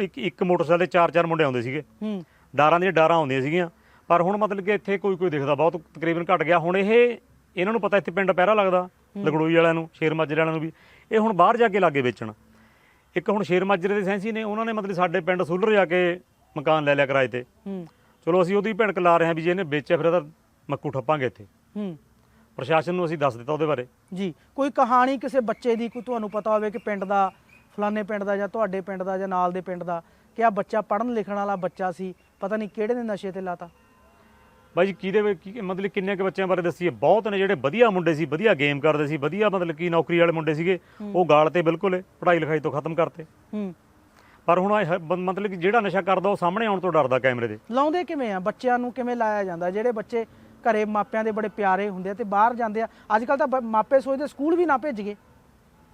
ਇੱਕ ਇੱਕ ਮੋਟਰਸਾਈਕਲ ਤੇ ਚਾਰ ਚਾਰ ਮੁੰਡੇ ਆਉਂਦੇ ਸੀਗੇ। ਹੂੰ। ਡਾਰਾਂ ਦੀਆਂ ਡਾਰਾਂ ਆਉਂਦੀਆਂ ਸੀਗੀਆਂ। ਪਰ ਹੁਣ ਮਤਲਬ ਕਿ ਇੱਥੇ ਕੋਈ ਕੋਈ ਦਿਖਦਾ ਬਹੁਤ ਤਕਰੀਬਨ ਘਟ ਗਿਆ। ਹੁਣ ਇਹ ਇਹਨਾਂ ਨੂੰ ਪਤਾ ਇੱਥੇ ਪਿੰਡ ਪਹਿਰਾ ਲੱਗਦਾ। ਲਗੜੋਈ ਵਾਲਿਆਂ ਨੂੰ ਸ਼ੇਰ ਮਾਜਰੇ ਵਾਲਿਆਂ ਨੂੰ ਵੀ। ਇਹ ਹੁਣ ਬਾਹਰ ਜਾ ਕੇ ਲਾਗੇ ਵੇਚਣ। ਇੱਕ ਹੁਣ ਸ਼ੇਰ ਮਾਜਰੇ ਦੇ ਸੈਂਸੀ ਨੇ ਉਹਨਾਂ ਨੇ ਮਤਲਬ ਸਾਡੇ ਪਿੰਡ ਸੂਲਰ ਜਾ ਕੇ ਮਕਾਨ ਲੈ ਲਿਆ ਕਿਰਾਏ ਤੇ। ਹੂੰ। ਚਲੋ ਅਸੀਂ ਉਹਦੀ ਭਿਣਕ ਲਾ ਰਹੇ ਹਾਂ ਵੀ ਜੇ ਇਹਨੇ ਵੇਚਿਆ ਫਿਰ ਇਹਦਾ ਮੱਕੂ ਠੱਪਾਂਗੇ ਇੱਥੇ। ਹੂੰ। ਪ੍ਰਸ਼ਾਸਨ ਨੂੰ ਅਸੀਂ ਦੱਸ ਦਿੱਤਾ ਉਹਦੇ ਬਾਰੇ। ਜੀ ਕੋਈ ਕਹਾਣੀ ਕਿਸੇ ਬੱਚੇ ਦੀ ਕੋਈ ਤੁਹਾਨੂੰ ਪਤਾ ਹੋਵੇ ਕਿ ਪਿੰਡ ਦਾ ਫਲਾਣੇ ਪਿੰਡ ਦਾ ਜਾਂ ਤੁਹਾਡੇ ਪਿੰਡ ਦਾ ਜਾਂ ਨਾਲ ਦੇ ਪਿੰਡ ਦਾ ਕਿ ਆ ਬੱਚਾ ਪੜ੍ਹਨ ਲਿਖਣ ਵਾਲਾ ਬੱਚਾ ਸੀ ਪਤਾ ਨਹੀਂ ਕਿਹੜੇ ਨੇ ਨਸ਼ੇ ਤੇ ਲਾਤਾ। ਬਾਈ ਜੀ ਕਿਹਦੇ ਵਿੱਚ ਕੀ- ਮਤਲਬ ਕਿੰਨੇ ਕੁ ਬੱਚਿਆਂ ਬਾਰੇ ਦੱਸੀਏ? ਬਹੁਤ ਨੇ ਜਿਹੜੇ ਵਧੀਆ ਮੁੰਡੇ ਸੀ ਵਧੀਆ ਗੇਮ ਕਰਦੇ ਸੀ ਵਧੀਆ ਮਤਲਬ ਕੀ ਨੌਕਰੀ ਵਾਲੇ ਮੁੰਡੇ ਸੀਗੇ। ਉਹ ਗਾਲ ਤੇ ਬਿਲਕੁਲ ਏ, ਪੜ੍ਹਾਈ ਲਿਖਾਈ ਤੋਂ ਖਤਮ ਕਰਤੇ। ਹੂੰ। ਪਰ ਹੁਣ ਇਹ ਬ- ਮਤਲਬ ਕਿ ਜਿਹੜਾ ਨਸ਼ਾ ਕਰਦਾ ਉਹ ਸਾਹਮਣੇ ਆਉਣ ਤੋਂ ਡਰਦਾ ਕੈਮਰੇ ਦੇ। ਲਾਉਂਦੇ ਕਿਵੇਂ ਆ? ਬੱਚਿਆਂ ਨੂੰ ਕਿਵੇਂ ਲਾਇਆ ਜਾਂਦਾ? ਜਿਹੜੇ ਬੱਚੇ ਘਰੇ ਮਾਪਿਆਂ ਦੇ ਬੜੇ ਪਿਆਰੇ ਹੁੰਦੇ ਆ ਤੇ ਬਾਹਰ ਜਾਂਦੇ ਆ ਅੱਜ ਕੱਲ ਤਾਂ ਬ- ਮਾਪੇ ਸੋਚਦੇ ਸਕੂਲ ਵੀ ਨਾ ਭੇਜੀਏ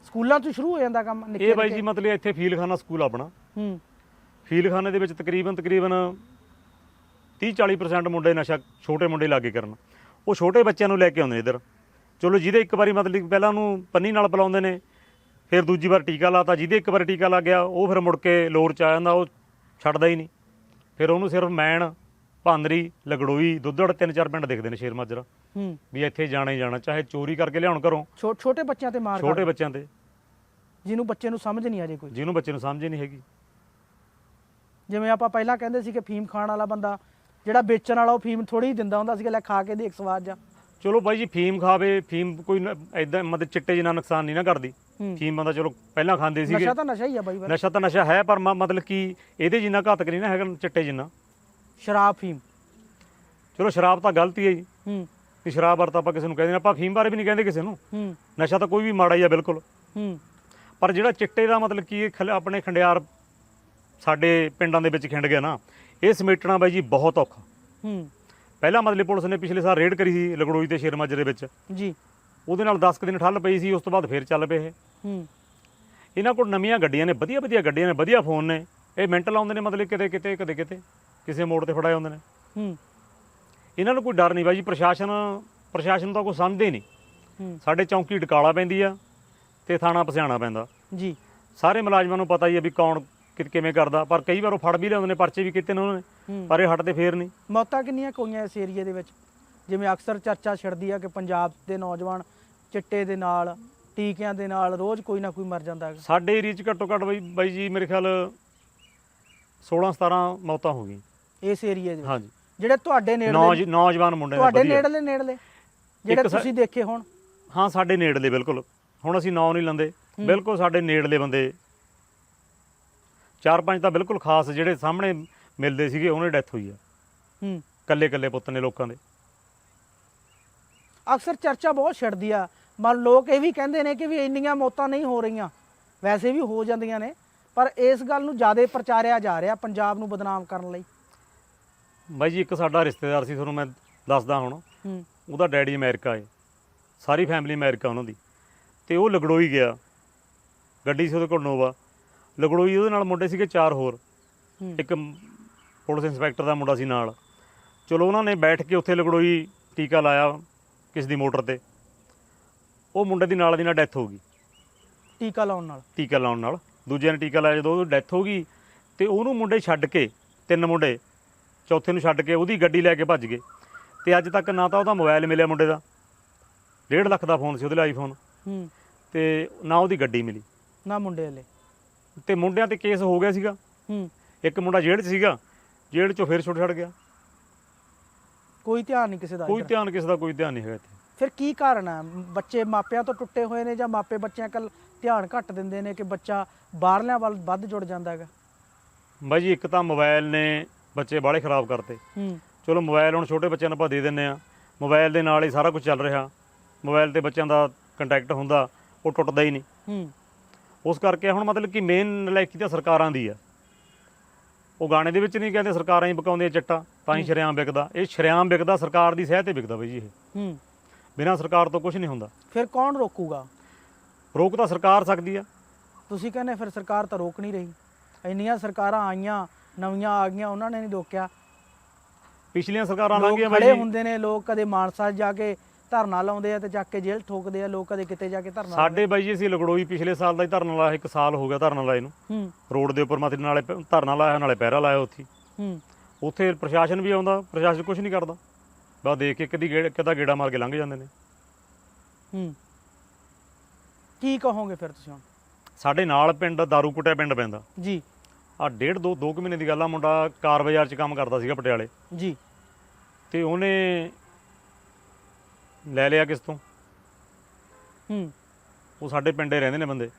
ਸਕੂਲਾਂ ਤੋਂ ਸ਼ੁਰੂ ਹੋ ਜਾਂਦਾ ਕੰਮ ਨਿੱਕੇ ਇਹ ਬਾਈ ਜੀ ਮਤਲਬ ਇੱਥੇ ਫੀਲਖਾਨਾ ਸਕੂਲ ਆਪਣਾ। ਹੂੰ। ਫੀਲਖਾਨੇ ਦੇ ਵਿੱਚ ਤਕਰੀਬਨ ਤਕਰੀਬਨ 30 40% ਮੁੰਡੇ ਨਸ਼ਾ ਛੋਟੇ ਮੁੰਡੇ ਲਾਗੇ ਕਰਨ। ਉਹ ਛੋਟੇ ਬੱਚਿਆਂ ਨੂੰ ਲੈ ਕੇ ਆਉਂਦੇ ਇੱਧਰ। ਚਲੋ ਜਿਹਦੇ ਇੱਕ ਵਾਰੀ ਮਤਲਬ ਕਿ ਪਹਿਲਾਂ ਉਹਨੂੰ ਪੰਨੀ ਨਾਲ ਪਿਲਾਉਂਦੇ ਨੇ ਫਿਰ ਦੂਜੀ ਵਾਰ ਟੀਕਾ ਲਾਤਾ ਜਿਹਦੇ ਇੱਕ ਵਾਰ ਟੀਕਾ ਲੱਗ ਗਿਆ ਉਹ ਫਿਰ ਮੁੜ ਕੇ ਲੋਰ ਚ ਆ ਜਾਂਦਾ ਉਹ ਛੱਡਦਾ ਹੀ ਨਹੀਂ। ਫਿਰ ਉਹਨੂੰ ਸਿਰਫ ਮੈਣ ਭਾਂਦਰੀ ਲਗੜੋਈ ਦੁੱਧੜ ਤਿੰਨ ਚਾਰ ਪਿੰਡ ਦਿਖਦੇ ਨੇ ਸ਼ੇਰ ਮਾਜਰਾ। ਹੂੰ। ਵੀ ਇੱਥੇ ਜਾਣਾ ਹੀ ਜਾਣਾ ਚਾਹੇ ਚੋਰੀ ਕਰਕੇ ਲਿਆਉਣ ਘਰੋਂ। ਛੋਟੇ ਬੱਚਿਆਂ ਤੇ ਮਾਰ ਛੋਟੇ ਬੱਚਿਆਂ ਤੇ। ਜਿਹਨੂੰ ਬੱਚੇ ਨੂੰ ਸਮਝ ਨਹੀਂ ਆ ਜੇ ਕੋਈ। ਜਿਹਨੂੰ ਬੱਚੇ ਨੂੰ ਸਮਝ ਨਹੀਂ ਹੈਗੀ। ਜਿਵੇਂ ਆਪਾਂ ਪਹਿਲਾਂ ਕਹਿੰਦੇ ਸੀ ਕਿ ਫੀਮ ਖਾਣ ਵਾਲਾ ਬੰਦਾ ਜਿਹੜਾ ਵੇਚਣ ਵਾਲਾ ਉਹ ਫੀਮ ਥੋੜੀ ਹੀ ਦਿੰਦਾ ਹੁੰਦਾ ਸੀ ਕਿ ਲੈ ਖਾ ਕੇ ਦੇਖ ਸਵਾਦ ਜਾ ਚਲੋ ਬਾਈ ਜੀ ਫੀਮ ਖਾਵੇ ਫੀਮ ਕੋਈ ਐਦਾਂ ਮਤਲਬ ਚਿੱਟੇ ਜਿੰਨਾ ਨੁਕਸਾਨ ਨਹੀਂ ਨਾ ਕਰਦੀ। ਫੀਮ ਬੰਦਾ ਚਲੋ ਪਹਿਲਾਂ ਖਾਂਦੇ ਸੀਗੇ। ਨਸ਼ਾ ਤਾਂ ਨਸ਼ਾ ਹੀ ਆ ਬਾਈ ਨਸ਼ਾ ਤਾਂ ਨਸ਼ਾ ਹੈ ਪਰ ਮਤਲਬ ਕਿ ਇਹਦੇ ਜਿੰਨਾ ਘਾਤਕ ਨਹੀਂ ਨਾ ਹੈਗਾ ਚਿੱਟੇ ਜਿੰਨਾ। ਸ਼ਰਾਬ ਫੀਮ। ਚਲੋ ਸ਼ਰਾਬ ਤਾਂ ਗਲਤੀ ਹੈ ਜੀ। ਹੂੰ। ਕਿ ਸ਼ਰਾਬ ਵਰਤਾ ਆਪਾਂ ਕਿਸੇ ਨੂੰ ਕਹਿੰਦੇ ਨੇ ਆਪਾਂ ਫੀਮ ਬਾਰੇ ਵੀ ਨਹੀਂ ਕਹਿੰਦੇ ਕਿਸੇ ਨੂੰ। ਹੂੰ। ਨਸ਼ਾ ਤਾਂ ਕੋਈ ਵੀ ਮਾੜਾ ਹੀ ਆ ਬਿਲਕੁਲ। ਹੂੰ। ਪਰ ਜਿਹੜਾ ਚਿੱਟੇ ਦਾ ਮਤਲਬ ਕੀ ਆਪਣੇ ਖੰਡਿਆਰ ਸਾਡੇ ਪਿੰਡਾਂ ਦੇ ਵਿੱਚ ਖਿੰਡ ਗਿਆ ਨਾ ਇਹ ਸਮੇਟਣਾ ਬਾਈ ਜੀ ਬਹੁਤ ਔਖਾ। ਹੂੰ। ਪਹਿਲਾਂ ਮਤਲਬ ਪੁਲਿਸ ਨੇ ਪਿਛਲੇ ਸਾਲ ਰੇਡ ਕਰੀ ਸੀ ਲਗੜੋਈ ਤੇ ਸ਼ੇਰ ਮਾਜਰੇ ਵਿੱਚ। ਜੀ। ਉਹਦੇ ਨਾਲ 10 ਕੁ ਦਿਨ ਠੱਲ ਪਈ ਸੀ ਉਸ ਤੋਂ ਬਾਅਦ ਫੇਰ ਚੱਲ ਪਏ ਇਹ। ਹੂੰ। ਇਹਨਾਂ ਕੋਲ ਨਵੀਆਂ ਗੱਡੀਆਂ ਨੇ ਵਧੀਆ ਵਧੀਆ ਗੱਡੀਆਂ ਨੇ ਵਧੀਆ ਫੋਨ ਨੇ। ਇਹ ਮਿੰਟ ਲਾਉਂਦੇ ਨੇ ਮਤਲਬ ਕਿਤੇ ਕਿਤੇ ਕਦੇ ਕਿਤੇ ਕਿਸੇ ਮੋੜ ਤੇ ਫੜਾਏ ਹੁੰਦੇ ਨੇ। ਹੂੰ। ਇਹਨਾਂ ਨੂੰ ਕੋਈ ਡਰ ਨਹੀਂ ਬਾਈ ਜੀ ਪ੍ਰਸ਼ਾਸਨ ਪ੍ਰਸ਼ਾਸਨ ਤਾਂ ਕੋਈ ਸਮਝਦੇ ਨਹੀਂ। ਹੂੰ। ਸਾਡੇ ਚੌਂਕੀ ਡਕਾਲਾ ਪੈਂਦੀ ਆ ਤੇ ਥਾਣਾ ਪਸਿਆਣਾ ਪੈਂਦਾ। ਜੀ। ਸਾਰੇ ਮੁਲਾਜ਼ਮਾਂ ਨੂੰ ਪਤਾ ਹੀ ਆ ਵੀ ਕੌਣ ਕਿ- ਕਿਵੇਂ ਕਰਦਾ ਪਰ ਕਈ ਵਾਰ ਉਹ ਫੜ ਵੀ ਲਿਆਉਂਦੇ ਨੇ ਪਰਚੇ ਵੀ ਕੀਤੇ ਨੇ ਉਹਨਾਂ ਨੇ ਹੂੰ। ਪਰ ਇਹ ਹਟਦੇ ਫੇਰ ਨਹੀਂ। ਮੌਤਾਂ ਕਿੰਨੀਆਂ ਕੋਈਆਂ ਇਸ ਏਰੀਏ ਦੇ ਵਿੱਚ? ਜਿਵੇਂ ਅਕਸਰ ਚਰਚਾ ਛਿੜਦੀ ਆ ਕਿ ਪੰਜਾਬ ਦੇ ਨੌਜਵਾਨ ਚਿੱਟੇ ਦੇ ਨਾਲ ਟੀਕਿਆਂ ਦੇ ਨਾਲ ਰੋਜ਼ ਕੋਈ ਨਾ ਕੋਈ ਮਰ ਜਾਂਦਾ ਹੈਗਾ। ਸਾਡੇ ਏਰੀਆ 'ਚ ਘੱਟੋ ਘੱਟ ਬਾਈ ਬਾਈ ਜੀ ਮੇਰੇ ਖਿਆਲ 16 17 ਮੌਤਾਂ ਹੋ ਗਈਆਂ। ਇਸ ਏਰੀਏ ਦੇ ਵਿੱਚ? ਹਾਂਜੀ। ਜਿਹੜੇ ਤੁਹਾਡੇ ਨੇੜਲੇ ਨੌਜ ਨੌਜਵਾਨ ਮੁੰਡੇ ਤੁਹਾਡੇ ਨੇੜਲੇ ਨੇੜਲੇ? ਜਿਹੜੇ ਤੁਸੀਂ ਦੇਖੇ ਹੋਣ? ਹਾਂ ਸਾਡੇ ਨੇੜਲੇ ਬਿਲਕੁਲ। ਹੁਣ ਅਸੀਂ ਨਾਂ ਨਹੀਂ ਲੈਂਦੇ। ਬਿਲਕੁਲ ਸਾਡੇ ਨੇੜਲੇ ਬੰਦੇ ਚਾਰ ਪੰਜ ਤਾਂ ਬਿਲਕੁਲ ਖਾਸ ਜਿਹੜੇ ਸਾਹਮਣੇ ਮਿਲਦੇ ਸੀਗੇ ਉਹਨੇ ਡੈਥ ਹੋਈ ਆ। ਹੂੰ। ਕੱਲੇ ਕੱਲੇ ਪੁੱਤ ਨੇ ਲੋਕਾਂ ਦੇ। ਅਕਸਰ ਚਰਚਾ ਬਹੁਤ ਛਿੜਦੀ ਆ। ਮਨ ਲੋਕ ਇਹ ਵੀ ਕਹਿੰਦੇ ਨੇ ਕਿ ਵੀ ਇੰਨੀਆਂ ਮੌਤਾਂ ਨਹੀਂ ਹੋ ਰਹੀਆਂ। ਵੈਸੇ ਵੀ ਹੋ ਜਾਂਦੀਆਂ ਨੇ ਪਰ ਇਸ ਗੱਲ ਨੂੰ ਜ਼ਿਆਦਾ ਪ੍ਰਚਾਰਿਆ ਜਾ ਰਿਹਾ ਪੰਜਾਬ ਨੂੰ ਬਦਨਾਮ ਕਰਨ ਲਈ। ਬਾਈ ਜੀ ਇੱਕ ਸਾਡਾ ਰਿਸ਼ਤੇਦਾਰ ਸੀ ਤੁਹਾਨੂੰ ਮੈਂ ਦੱਸਦਾ ਹੁਣ। ਹੂੰ। ਉਹਦਾ ਡੈਡੀ ਅਮਰੀਕਾ ਏ। ਸਾਰੀ ਫੈਮਿਲੀ ਅਮਰੀਕਾ ਉਹਨਾਂ ਦੀ। ਤੇ ਉਹ ਲਗੜੋਈ ਗਿਆ। ਗੱਡੀ ਸੀ ਉਹਦੇ ਕੋਲ ਨੋਵਾ। ਲਗੜੋਈ ਉਹਦੇ ਨਾਲ ਮੁੰਡੇ ਸੀਗੇ ਚਾਰ ਹੋਰ। ਇੱਕ ਪੁਲਿਸ ਇੰਸਪੈਕਟਰ ਦਾ ਮੁੰਡਾ ਸੀ ਨਾਲ। ਚਲੋ ਉਹਨਾਂ ਨੇ ਬੈਠ ਕੇ ਉੱਥੇ ਲਗੜੋਈ ਟੀਕਾ ਲਾਇਆ ਕਿਸ ਦੀ ਮੋਟਰ ਤੇ। ਉਹ ਮੁੰਡੇ ਦੀ ਨਾਲ ਦੀ ਨਾਲ ਡੈਥ ਹੋ ਗਈ। ਟੀਕਾ ਲਾਉਣ ਨਾਲ? ਟੀਕਾ ਲਾਉਣ ਨਾਲ। ਦੂਜੇ ਨੇ ਟੀਕਾ ਲਾਇਆ ਜਦੋਂ ਉਹਦੀ ਡੈਥ ਹੋ ਗਈ ਤੇ ਉਹਨੂੰ ਮੁੰਡੇ ਛੱਡ ਕੇ ਤਿੰਨ ਮੁੰਡੇ ਚੌਥੇ ਨੂੰ ਛੱਡ ਕੇ ਉਹਦੀ ਗੱਡੀ ਲੈ ਕੇ ਭੱਜ ਗਏ। ਤੇ ਅੱਜ ਤੱਕ ਨਾ ਤਾਂ ਉਹਦਾ ਮੋਬਾਈਲ ਮਿਲਿਆ ਮੁੰਡੇ ਦਾ। 1.5 ਲੱਖ ਦਾ ਫੋਨ ਸੀ ਉਹਦੇ ਲਈ ਆਈਫੋਨ ਹੂੰ। ਤੇ ਨਾ ਉਹਦੀ ਗੱਡੀ ਮਿਲੀ। ਨਾ ਮੁੰਡੇ ਵਾਲੇ। ਤੇ ਮੁੰਡਿਆਂ ਤੇ ਕੇਸ ਹੋ ਗਿਆ ਸੀਗਾ। ਹੂੰ। ਇੱਕ ਮੁੰਡਾ ਜੇਲ੍ਹ 'ਚ ਸੀਗਾ ਜੇਲ੍ਹ 'ਚੋਂ ਫਿਰ ਛੁੱਟ ਛੱਡ ਗਿਆ। ਕੋਈ ਧਿਆਨ ਨਹੀਂ ਕਿਸੇ ਦਾ ਕੋਈ ਇੱਧਰ। ਧਿਆਨ ਕਿਸੇ ਦਾ ਕੋਈ ਧਿਆਨ ਨਹੀਂ ਹੈਗਾ ਇੱਥੇ। ਫਿਰ ਕੀ ਕਾਰਨ ਹੈ ਬੱਚੇ ਮਾਪਿਆਂ ਤੋਂ ਟੁੱਟੇ ਹੋਏ ਨੇ ਜਾਂ ਮਾਪੇ ਬੱਚਿਆਂ ਕੱਲ ਧਿਆਨ ਘੱਟ ਦਿੰਦੇ ਨੇ ਕਿ ਬੱਚਾ ਬਾਹਰਲਿਆਂ ਵੱਲ ਵੱਧ ਜੁੜ ਜਾਂਦਾ ਹੈਗਾ? ਬਾਈ ਜੀ ਇੱਕ ਤਾਂ ਮੋਬਾਈਲ ਨੇ ਬੱਚੇ ਬਾਹਲੇ ਖਰਾਬ ਕਰਤੇ। ਹੂੰ। ਚਲੋ ਮੋਬਾਈਲ ਹੁਣ ਛੋਟੇ ਬੱਚਿਆਂ ਨੂੰ ਆਪਾਂ ਦੇ ਦਿੰਨੇ ਆ। ਮੋਬਾਈਲ ਦੇ ਨਾਲ ਹੀ ਸਾਰਾ ਕੁਝ ਚੱਲ ਰਿਹਾ। ਮੋਬਾਈਲ ਤੇ ਬੱਚਿਆਂ ਦਾ ਕੰਟੈਕਟ ਹੁੰਦਾ ਉਹ ਟੁੱਟਦਾ ਹੀ ਨਹੀਂ। ਹੂੰ। ਉਸ ਕਰਕੇ ਹੁਣ ਮਤਲਬ ਕਿ ਮੇਨ ਨਲਾਇਕੀ ਤਾਂ ਸਰਕਾਰਾਂ ਦੀ ਆ। ਉਹ ਗਾਣੇ ਦੇ ਵਿੱਚ ਨਹੀਂ ਕਹਿੰਦੇ ਸਰਕਾਰਾਂ ਹੀ ਬਕਾਉਂਦੀਆਂ ਚਿੱਟਾ ਤਾਂ ਹੀ ਸ਼ਰੇਆਮ ਵਿਕਦਾ। ਇਹ ਸ਼ਰੇਆਮ ਵਿਕਦਾ ਸਰਕਾਰ ਦੀ ਸਹਿ ਤੇ ਵਿਕਦਾ ਬਈ ਜੀ ਇਹ। ਹੂੰ। ਬਿਨਾਂ ਸਰਕਾਰ ਤੋਂ ਕੁਝ ਨਹੀਂ ਹੁੰਦਾ। ਫਿਰ ਕੌਣ ਰੋਕੂਗਾ? ਰੋਕ ਤਾਂ ਸਰਕਾਰ ਸਕਦੀ ਆ। ਤੁਸੀਂ ਕਹਿੰਦੇ ਫਿਰ ਸਰਕਾਰ ਤਾਂ ਰੋਕ ਨਹੀਂ ਰਹੀ। ਇੰਨੀਆਂ ਸਰਕਾਰਾਂ ਆਈਆਂ ਨਵੀਆਂ ਆ ਗਈਆਂ ਉਹਨਾਂ ਨੇ ਨਹੀਂ ਰੋਕਿਆ। ਪਿਛਲੀਆਂ ਸਰਕਾਰਾਂ ਲੋਕ ਲੰਘੀਆਂ ਖੜੇ ਬਾਈ ਜੀ। ਹੁੰਦੇ ਨੇ ਲੋਕ ਕਦੇ ਮਾਨਸਾ ਜਾ ਕੇ ਧਰਨਾ ਲਾਉਂਦੇ ਆ ਤੇ ਚੱਕ ਕੇ ਜੇਲ੍ਹ ਠੋਕਦੇ ਆ ਲੋਕ ਕਦੇ ਕਿਤੇ ਜਾ ਕੇ ਧਰਨਾ ਸਾਡੇ ਬਾਈ ਜੀ ਅਸੀਂ ਲਗੜੋਈ ਪਿਛਲੇ ਸਾਲ ਦਾ ਹੀ ਧਰਨਾ ਲਾਇਆ ਇੱਕ ਸਾਲ ਹੋ ਗਿਆ ਧਰਨਾ ਲਾਏ ਨੂੰ। ਹੂੰ। ਰੋਡ ਦੇ ਉੱਪਰ ਮਤਲਬ ਨਾਲੇ ਪ- ਧਰਨਾ ਲਾਇਆ ਨਾਲੇ ਪਹਿਰਾ ਲਾਇਆ ਉੱਥੇ। ਹੂੰ। ਉੱਥੇ ਪ੍ਰਸ਼ਾਸਨ ਵੀ ਆਉਂਦਾ ਪ੍ਰਸ਼ਾਸਨ ਕੁਝ ਨਹੀਂ ਕਰਦਾ। ਬਸ ਦੇਖ ਕੇ ਕਦੀ ਗੇੜ ਕਿਦਾ ਗੇੜਾ ਮਾਰ ਕੇ ਲੰਘ ਜਾਂਦੇ ਨੇ। ਹੂੰ। ਕੀ ਕਹੋਗੇ ਫਿਰ ਤੁਸੀਂ ਹੁਣ? ਸਾਡੇ ਨਾਲ ਪਿੰਡ ਦਾਰੂ ਕੁੱਟਿਆ ਪਿੰਡ ਪੈਂਦਾ। ਜੀ। ਆ ਡੇਢ ਦੋ ਦੋ ਕੁ ਮਹੀਨੇ ਦੀ ਗੱਲ ਆ ਮੁੰਡਾ ਕਾਰ ਬਾਜ਼ਾਰ 'ਚ ਕੰਮ ਕਰਦਾ ਸੀਗਾ ਪਟਿਆਲੇ। ਜੀ। ਤੇ ਉਹਨੇ ਲੈ ਲਿਆ ਕਿਸ ਤੋਂ? ਹੂੰ। ਉਹ ਸਾਡੇ ਪਿੰਡੇ ਰਹਿੰਦੇ ਨੇ ਬੰਦੇ।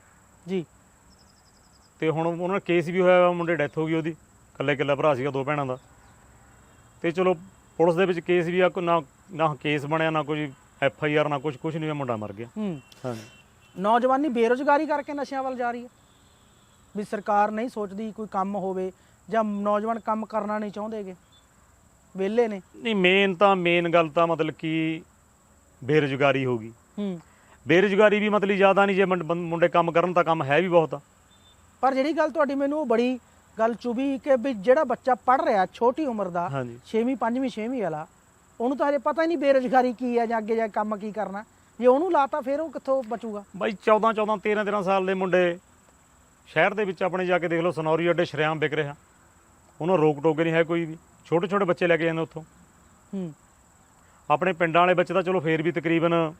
ਜੀ। ਤੇ ਹੁਣ ਉਹਨਾਂ ਦਾ ਕੇਸ ਵੀ ਹੋਇਆ ਵਾ, ਮੁੰਡੇ ਡੈਥ ਹੋ ਗਈ ਉਹਦੀ। ਇਕੱਲੇ ਇਕੱਲਾ ਭਰਾ ਸੀਗਾ ਦੋ ਭੈਣਾਂ ਦਾ। ਤੇ ਚਲੋ ਪੁਲਿਸ ਦੇ ਵਿੱਚ ਕੇਸ ਵੀ ਆ ਕੋਈ ਨਾ ਨਾ ਕੇਸ ਬਣਿਆ ਨਾ ਕੋਈ ਐਫ ਆਈ ਆਰ ਨਾ ਕੁਝ ਕੁਝ ਨਹੀਂ ਹੋਇਆ, ਮੁੰਡਾ ਮਰ ਗਿਆ। ਹੂੰ। ਹਾਂਜੀ। ਨੌਜਵਾਨੀ ਬੇਰੁਜ਼ਗਾਰੀ ਕਰਕੇ ਨਸ਼ਿਆਂ ਵੱਲ ਜਾ ਰਹੀ ਹੈ। ਵੀ ਸਰਕਾਰ ਨਹੀਂ ਸੋਚਦੀ ਕੋਈ ਕੰਮ ਹੋਵੇ ਜਾਂ ਨੌਜਵਾਨ ਕੰਮ ਕਰਨਾ ਨਹੀਂ ਚਾਹੁੰਦੇਗੇ ਵਿਹਲੇ ਨੇ। ਨਹੀਂ ਮੇਨ ਤਾਂ ਮੇਨ ਗੱਲ ਤਾਂ ਮਤਲਬ ਕਿ ਬੇਰੁਜ਼ਗਾਰੀ ਹੋ ਗਈ। ਹੂੰ। ਬੇਰੁਜ਼ਗਾਰੀ ਵੀ ਮਤਲਬ ਜ਼ਿਆਦਾ ਨਹੀਂ ਜੇ ਮੁੰਡ- ਕੰਮ ਕਰਨ ਤਾਂ ਕੰਮ ਹੈ ਵੀ ਬਹੁਤ। ਆ ਪਰ ਜਿਹੜੀ ਗੱਲ ਤੁਹਾਡੀ ਮੈਨੂੰ ਬੜੀ ਗੱਲ ਚੁਭੀ ਕਿ ਵੀ ਜਿਹੜਾ ਬੱਚਾ ਪੜ ਰਿਹਾ ਛੋਟੀ ਉਮਰ ਦਾ ਹਾਂਜੀ। 6ਵੀਂ 5ਵੀਂ 6ਵੀਂ ਵਾਲਾ ਉਹਨੂੰ ਤਾਂ ਹਜੇ ਪਤਾ ਹੀ ਨਹੀਂ ਬੇਰੁਜ਼ਗਾਰੀ ਕੀ ਹੈ ਜਾਂ ਅੱਗੇ ਜਾ ਕੇ ਕੰਮ ਕੀ ਕਰਨਾ। ਜੇ ਉਹਨੂੰ ਲਾਤਾ ਫਿਰ ਉਹ ਕਿੱਥੋਂ ਬਚੂਗਾ? ਬਾਈ 14 14 13 13 ਸਾਲ ਦੇ ਮੁੰਡੇ ਸ਼ਹਿਰ ਦੇ ਵਿੱਚ ਆਪਣੇ ਜਾ ਕੇ ਦੇਖ ਲਓ ਸਨੌਰੀ ਅੱਡੇ ਸ਼ਰੇਆਮ ਵਿਕ ਰਿਹਾ। ਉਹਨਾਂ ਰੋਕ ਟੋਕੇ ਨਹੀਂ ਹੈ ਕੋਈ ਵੀ। ਛੋਟੇ ਛੋਟੇ ਬੱਚੇ ਲੈ ਕੇ ਜਾਂਦੇ ਉੱਥੋਂ। ਹੂੰ। ਆਪਣੇ ਪਿੰਡਾਂ ਵਾਲੇ ਬੱਚੇ ਤਾਂ ਚਲੋ ਫੇਰ ਵੀ ਤਕਰੀਬਨ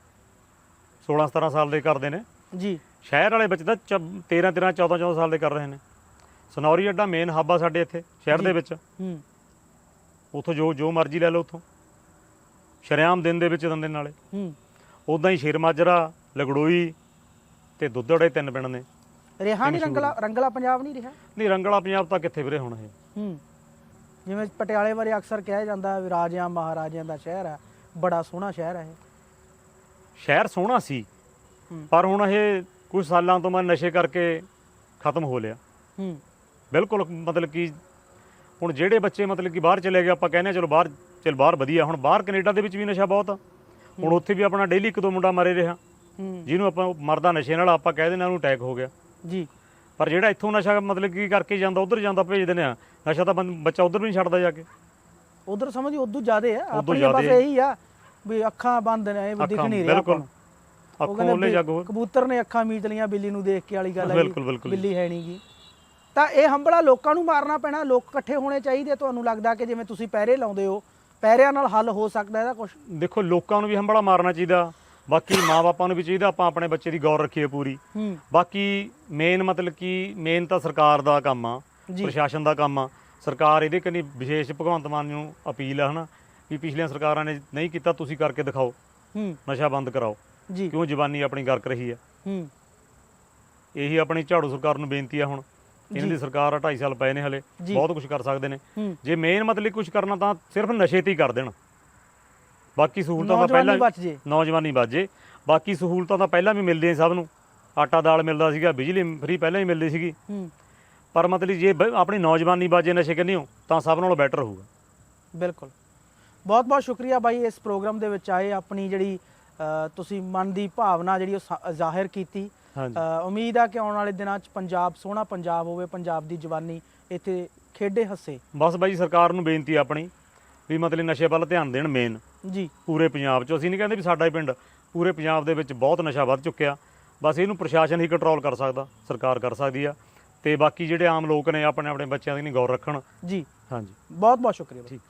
16 17 ਸਾਲ ਦੇ ਕਰਦੇ ਨੇ। ਜੀ। ਸ਼ਹਿਰ ਵਾਲੇ ਬੱਚੇ ਤਾਂ 13 13 14 14 ਸਾਲ ਦੇ ਕਰ ਰਹੇ ਨੇ। ਸਨੌਰੀ ਅੱਡਾ ਮੇਨ ਹੱਬ ਆ ਸਾਡੇ ਇੱਥੇ ਸ਼ਹਿਰ ਦੇ। ਵਿੱਚ। ਹੂੰ। ਉੱਥੋਂ ਜੋ ਜੋ ਮਰਜ਼ੀ ਲੈ ਲਓ ਉੱਥੋਂ। ਸ਼ਰੇਆਮ ਦਿਨ ਦੇ ਵਿੱਚ ਦੰਦੇ ਨਾਲੇ। ਹੂੰ। ਉਦਾਂ ਹੀ ਸ਼ੇਰ ਮਾਜਰਾ ਲਗੜੋਈ ਤੇ ਦੁੱਧੜੇ ਤਿੰਨ ਪਿੰਡ ਨੇ। ਰਿਹਾ ਨਹੀਂ ਰੰਗਲਾ ਰੰਗਲਾ ਪੰਜਾਬ ਨਹੀਂ ਰਿਹਾ? ਨਹੀਂ ਰੰਗਲਾ ਪੰਜਾਬ ਤਾਂ ਕਿੱਥੇ ਵੀਰੇ ਹੁਣ ਇਹ? ਹੂੰ। ਜਿਵੇਂ ਪਟਿਆਲੇ ਬਾਰੇ ਅਕਸਰ ਕਿਹਾ ਜਾਂਦਾ ਹੈ ਵੀ ਰਾਜਿਆਂ ਮਹਾਰਾਜਿਆਂ ਦਾ ਸ਼ਹਿਰ ਹੈ। ਬੜਾ ਸੋਹਣਾ ਸ਼ਹਿਰ ਹੈ ਸ਼ਹਿਰ ਸੋਹਣਾ ਸੀ ਹੂੰ। ਪਰ ਹੁਣ ਇਹ ਕੁਝ ਸਾਲਾਂ ਤੋਂ ਮੈਂ ਨਸ਼ੇ ਕਰਕੇ ਖਤਮ ਹੋ ਲਿਆ। ਹੂੰ। ਬਿਲਕੁਲ ਮਤਲਬ ਕਿ ਹੁਣ ਜਿਹੜੇ ਬੱਚੇ ਮਤਲਬ ਕਿ ਬਾਹਰ ਚਲੇ ਗਏ ਆਪਾਂ ਕਹਿੰਦੇ ਹਾਂ ਚਲੋ ਬਾਹਰ ਚਲ ਬਾਹਰ ਵਧੀਆ ਹੁਣ ਬਾਹਰ ਕੈਨੇਡਾ ਦੇ ਵਿੱਚ ਵੀ ਨਸ਼ਾ ਬਹੁਤ ਆ। ਹੁਣ ਉੱਥੇ ਵੀ ਆਪਣਾ ਡੇਲੀ ਇੱਕ ਦੋ ਮੁੰਡਾ ਮਾਰੇ ਰਿਹਾ। ਹੂੰ। ਜਿਹਨੂੰ ਆਪਾਂ ਮਰਦਾ ਨਸ਼ੇ ਨਾਲ ਆਪਾਂ ਕਹਿ ਦਿੰਦੇ ਹਾਂ ਉਹਨੂੰ ਅਟੈਕ ਹੋ ਗਿਆ। ਜੀ। ਪਰ ਜਿਹੜਾ ਇੱਥੋਂ ਨਸ਼ਾ ਮਤਲਬ ਕਿ ਕਰਕੇ ਜਾਂਦਾ ਉਧਰ ਜਾਂਦਾ ਭੇਜ ਦਿੰਦੇ ਆ ਨਸ਼ਾ ਤਾਂ ਬੰ- ਬੱਚਾ ਉਧਰ ਵੀ ਨਹੀਂ ਛੱਡਦਾ ਜਾ ਕੇ। ਉਧਰ ਸਮਝੀ ਉਦੋਂ ਜ਼ਿਆਦੇ ਆ। ਆਪਣੀ ਬਸ ਜ਼ਿਆਦੇ। ਇਹੀ ਆ। ਵੀ ਅੱਖਾਂ ਬੰਦ ਨੇ ਇਹ ਵੀ ਦਿਖ ਨਹੀਂ ਰਿਹਾ ਬਿਲਕੁਲ। ਉਹ ਅੱਖੋਂ ਵੀ ਜੱਗ। ਕਬੂਤਰ ਨੇ ਅੱਖਾਂ ਮੀਚ ਲੀਆਂ ਬਿੱਲੀ ਨੂੰ ਦੇਖ ਕੇ ਵਾਲੀ ਗੱਲ ਹੈ। ਬਿੱਲੀ ਹੈ ਨਹੀਂਗੀ ਤਾਂ ਇਹ ਹੰਬਲਾ ਲੋਕਾਂ ਨੂੰ ਮਾਰਨਾ ਪੈਣਾ ਲੋਕ ਇਕੱਠੇ ਹੋਣੇ ਚਾਹੀਦੇ ਤੁਹਾਨੂੰ ਲੱਗਦਾ ਕਿ ਜਿਵੇਂ ਤੁਸੀਂ ਪਹਿਰੇ ਲਾਉਂਦੇ ਹੋ ਪਹਿਰਿਆਂ ਨਾਲ ਹੱਲ ਹੋ ਸਕਦਾ ਇਹਦਾ ਕੁਝ ਦੇਖੋ ਲੋਕਾਂ ਨੂੰ ਵੀ ਹੰਬੜਾ ਮਾਰਨਾ ਚਾਹੀਦਾ। ਬਾਕੀ ਮਾਪਿਆਂ ਨੂੰ ਵੀ ਚਾਹੀਦਾ ਆਪਾਂ ਆਪਣੇ ਬੱਚੇ ਦੀ ਗੌਰ ਰੱਖੀਏ ਪੂਰੀ। ਬਾਕੀ ਮੇਨ ਮਤਲਬ ਕਿ ਮੇਨ ਤਾਂ ਸਰਕਾਰ ਦਾ ਕੰਮ ਆ ਜੀ। ਪ੍ਰਸ਼ਾਸਨ ਦਾ ਕੰਮ ਆ। ਸਰਕਾਰ ਇਹਦੇ ਕੰਨੀ ਵਿਸ਼ੇਸ਼ ਭਗਵੰਤ ਮਾਨ ਨੂੰ ਅਪੀਲ ਆ ਹਨਾ। ਵੀ ਪਿਛਲੀਆਂ ਸਰਕਾਰਾਂ ਨੇ ਨਹੀਂ ਕੀਤਾ ਤੁਸੀਂ ਕਰਕੇ ਦਿਖਾਓ। ਹੂੰ। ਨਸ਼ਾ ਬੰਦ ਕਰਾਓ। ਜੀ। ਕਿਉਂ ਜਵਾਨੀ ਆਪਣੀ ਗਰਕ ਰਹੀ ਆ ਹੂੰ। ਇਹੀ ਆਪਣੀ ਝਾੜੂ ਸਰਕਾਰ ਨੂੰ ਬੇਨਤੀ ਆ ਹੁਣ। ਇਹਨਾਂ। ਦੀ ਸਰਕਾਰ ਆ 2.5 ਸਾਲ ਪਏ ਨੇ ਹਲੇ। ਬਹੁਤ ਕੁਝ ਕਰ ਸਕਦੇ ਨੇ। ਹੂੰ। ਜੇ ਮੇਨ ਮਤਲਬ ਕੁਝ ਕਰਨਾ ਤਾਂ ਸਿਰਫ ਨਸ਼ੇ ਤੇ ਹੀ ਕਰ ਦੇਣ। ਬਾਕੀ ਸਹੂਲਤਾਂ ਤਾਂ ਨੌਜਵਾਨੀ ਪਹਿਲਾਂ ਨੌਜਵਾਨੀ ਬਾਜੇ ਬਾਕੀ ਸਹੂਲਤਾਂ ਤਾਂ ਪਹਿਲਾਂ ਵੀ ਮਿਲਦੀਆਂ ਸੀ ਸਭ ਨੂੰ। ਆਟਾ ਦਾਲ ਮਿਲਦਾ ਸੀਗਾ ਬਿਜਲੀ ਫਰੀ ਪਹਿਲਾਂ ਹੀ ਮਿਲਦੀ ਸੀਗੀ। ਹੂੰ। ਪਰ ਮਤਲਬ ਜੇ ਆਪਣੀ ਨੌਜਵਾਨੀ ਬਾਜੇ ਨਸ਼ੇ ਕਰਨੀ ਹੋ ਤਾਂ ਸਭ ਨਾਲੋਂ ਬੈਟਰ ਹੋਊਗਾ। ਬਿਲਕੁਲ। ਬਹੁਤ ਬਹੁਤ ਸ਼ੁਕਰੀਆ ਬਾਈ ਇਸ ਪ੍ਰੋਗਰਾਮ ਦੇ ਵਿੱਚ ਆਏ ਆਪਣੀ ਜਿਹੜੀ ਤੁਸੀਂ ਮਨ ਦੀ ਭਾਵਨਾ ਜਿਹੜੀ ਉਹ ਜ਼ਾਹਿਰ ਕੀਤੀ। ਉਮੀਦ ਆ ਕਿ ਆਉਣ ਵਾਲੇ ਦਿਨਾਂ 'ਚ ਪੰਜਾਬ ਸੋਹਣਾ ਪੰਜਾਬ ਹੋਵੇ ਪੰਜਾਬ ਦੀ ਜਵਾਨੀ ਇੱਥੇ ਖੇਡੇ ਹੱਸੇ। ਬਸ ਬਾਈ ਸਰਕਾਰ ਨੂੰ ਬੇਨਤੀ ਆਪਣੀ ਵੀ ਮਤਲਬ ਨਸ਼ੇ ਵੱਲ ਧਿਆਨ ਦੇਣ ਮੇਨ ਜੀ। ਪੂਰੇ ਪੰਜਾਬ 'ਚ ਅਸੀਂ ਨਹੀਂ ਕਹਿੰਦੇ ਵੀ ਸਾਡਾ ਹੀ ਪਿੰਡ ਪੂਰੇ ਪੰਜਾਬ ਦੇ ਵਿੱਚ ਬਹੁਤ ਨਸ਼ਾ ਵੱਧ ਚੁੱਕਿਆ। ਬਸ ਇਹਨੂੰ ਪ੍ਰਸ਼ਾਸਨ ਹੀ ਕੰਟਰੋਲ ਕਰ ਸਕਦਾ ਸਰਕਾਰ ਕਰ ਸਕਦੀ ਆ। ਤੇ ਬਾਕੀ ਜਿਹੜੇ ਆਮ ਲੋਕ ਨੇ ਆਪਣੇ ਆਪਣੇ ਬੱਚਿਆਂ ਦੀ ਨਹੀਂ ਗੌਰ ਰੱਖਣ। ਜੀ। ਹਾਂਜੀ। ਬਹੁਤ ਬਹੁਤ ਸ਼ੁਕਰੀਆ। ਠੀਕ।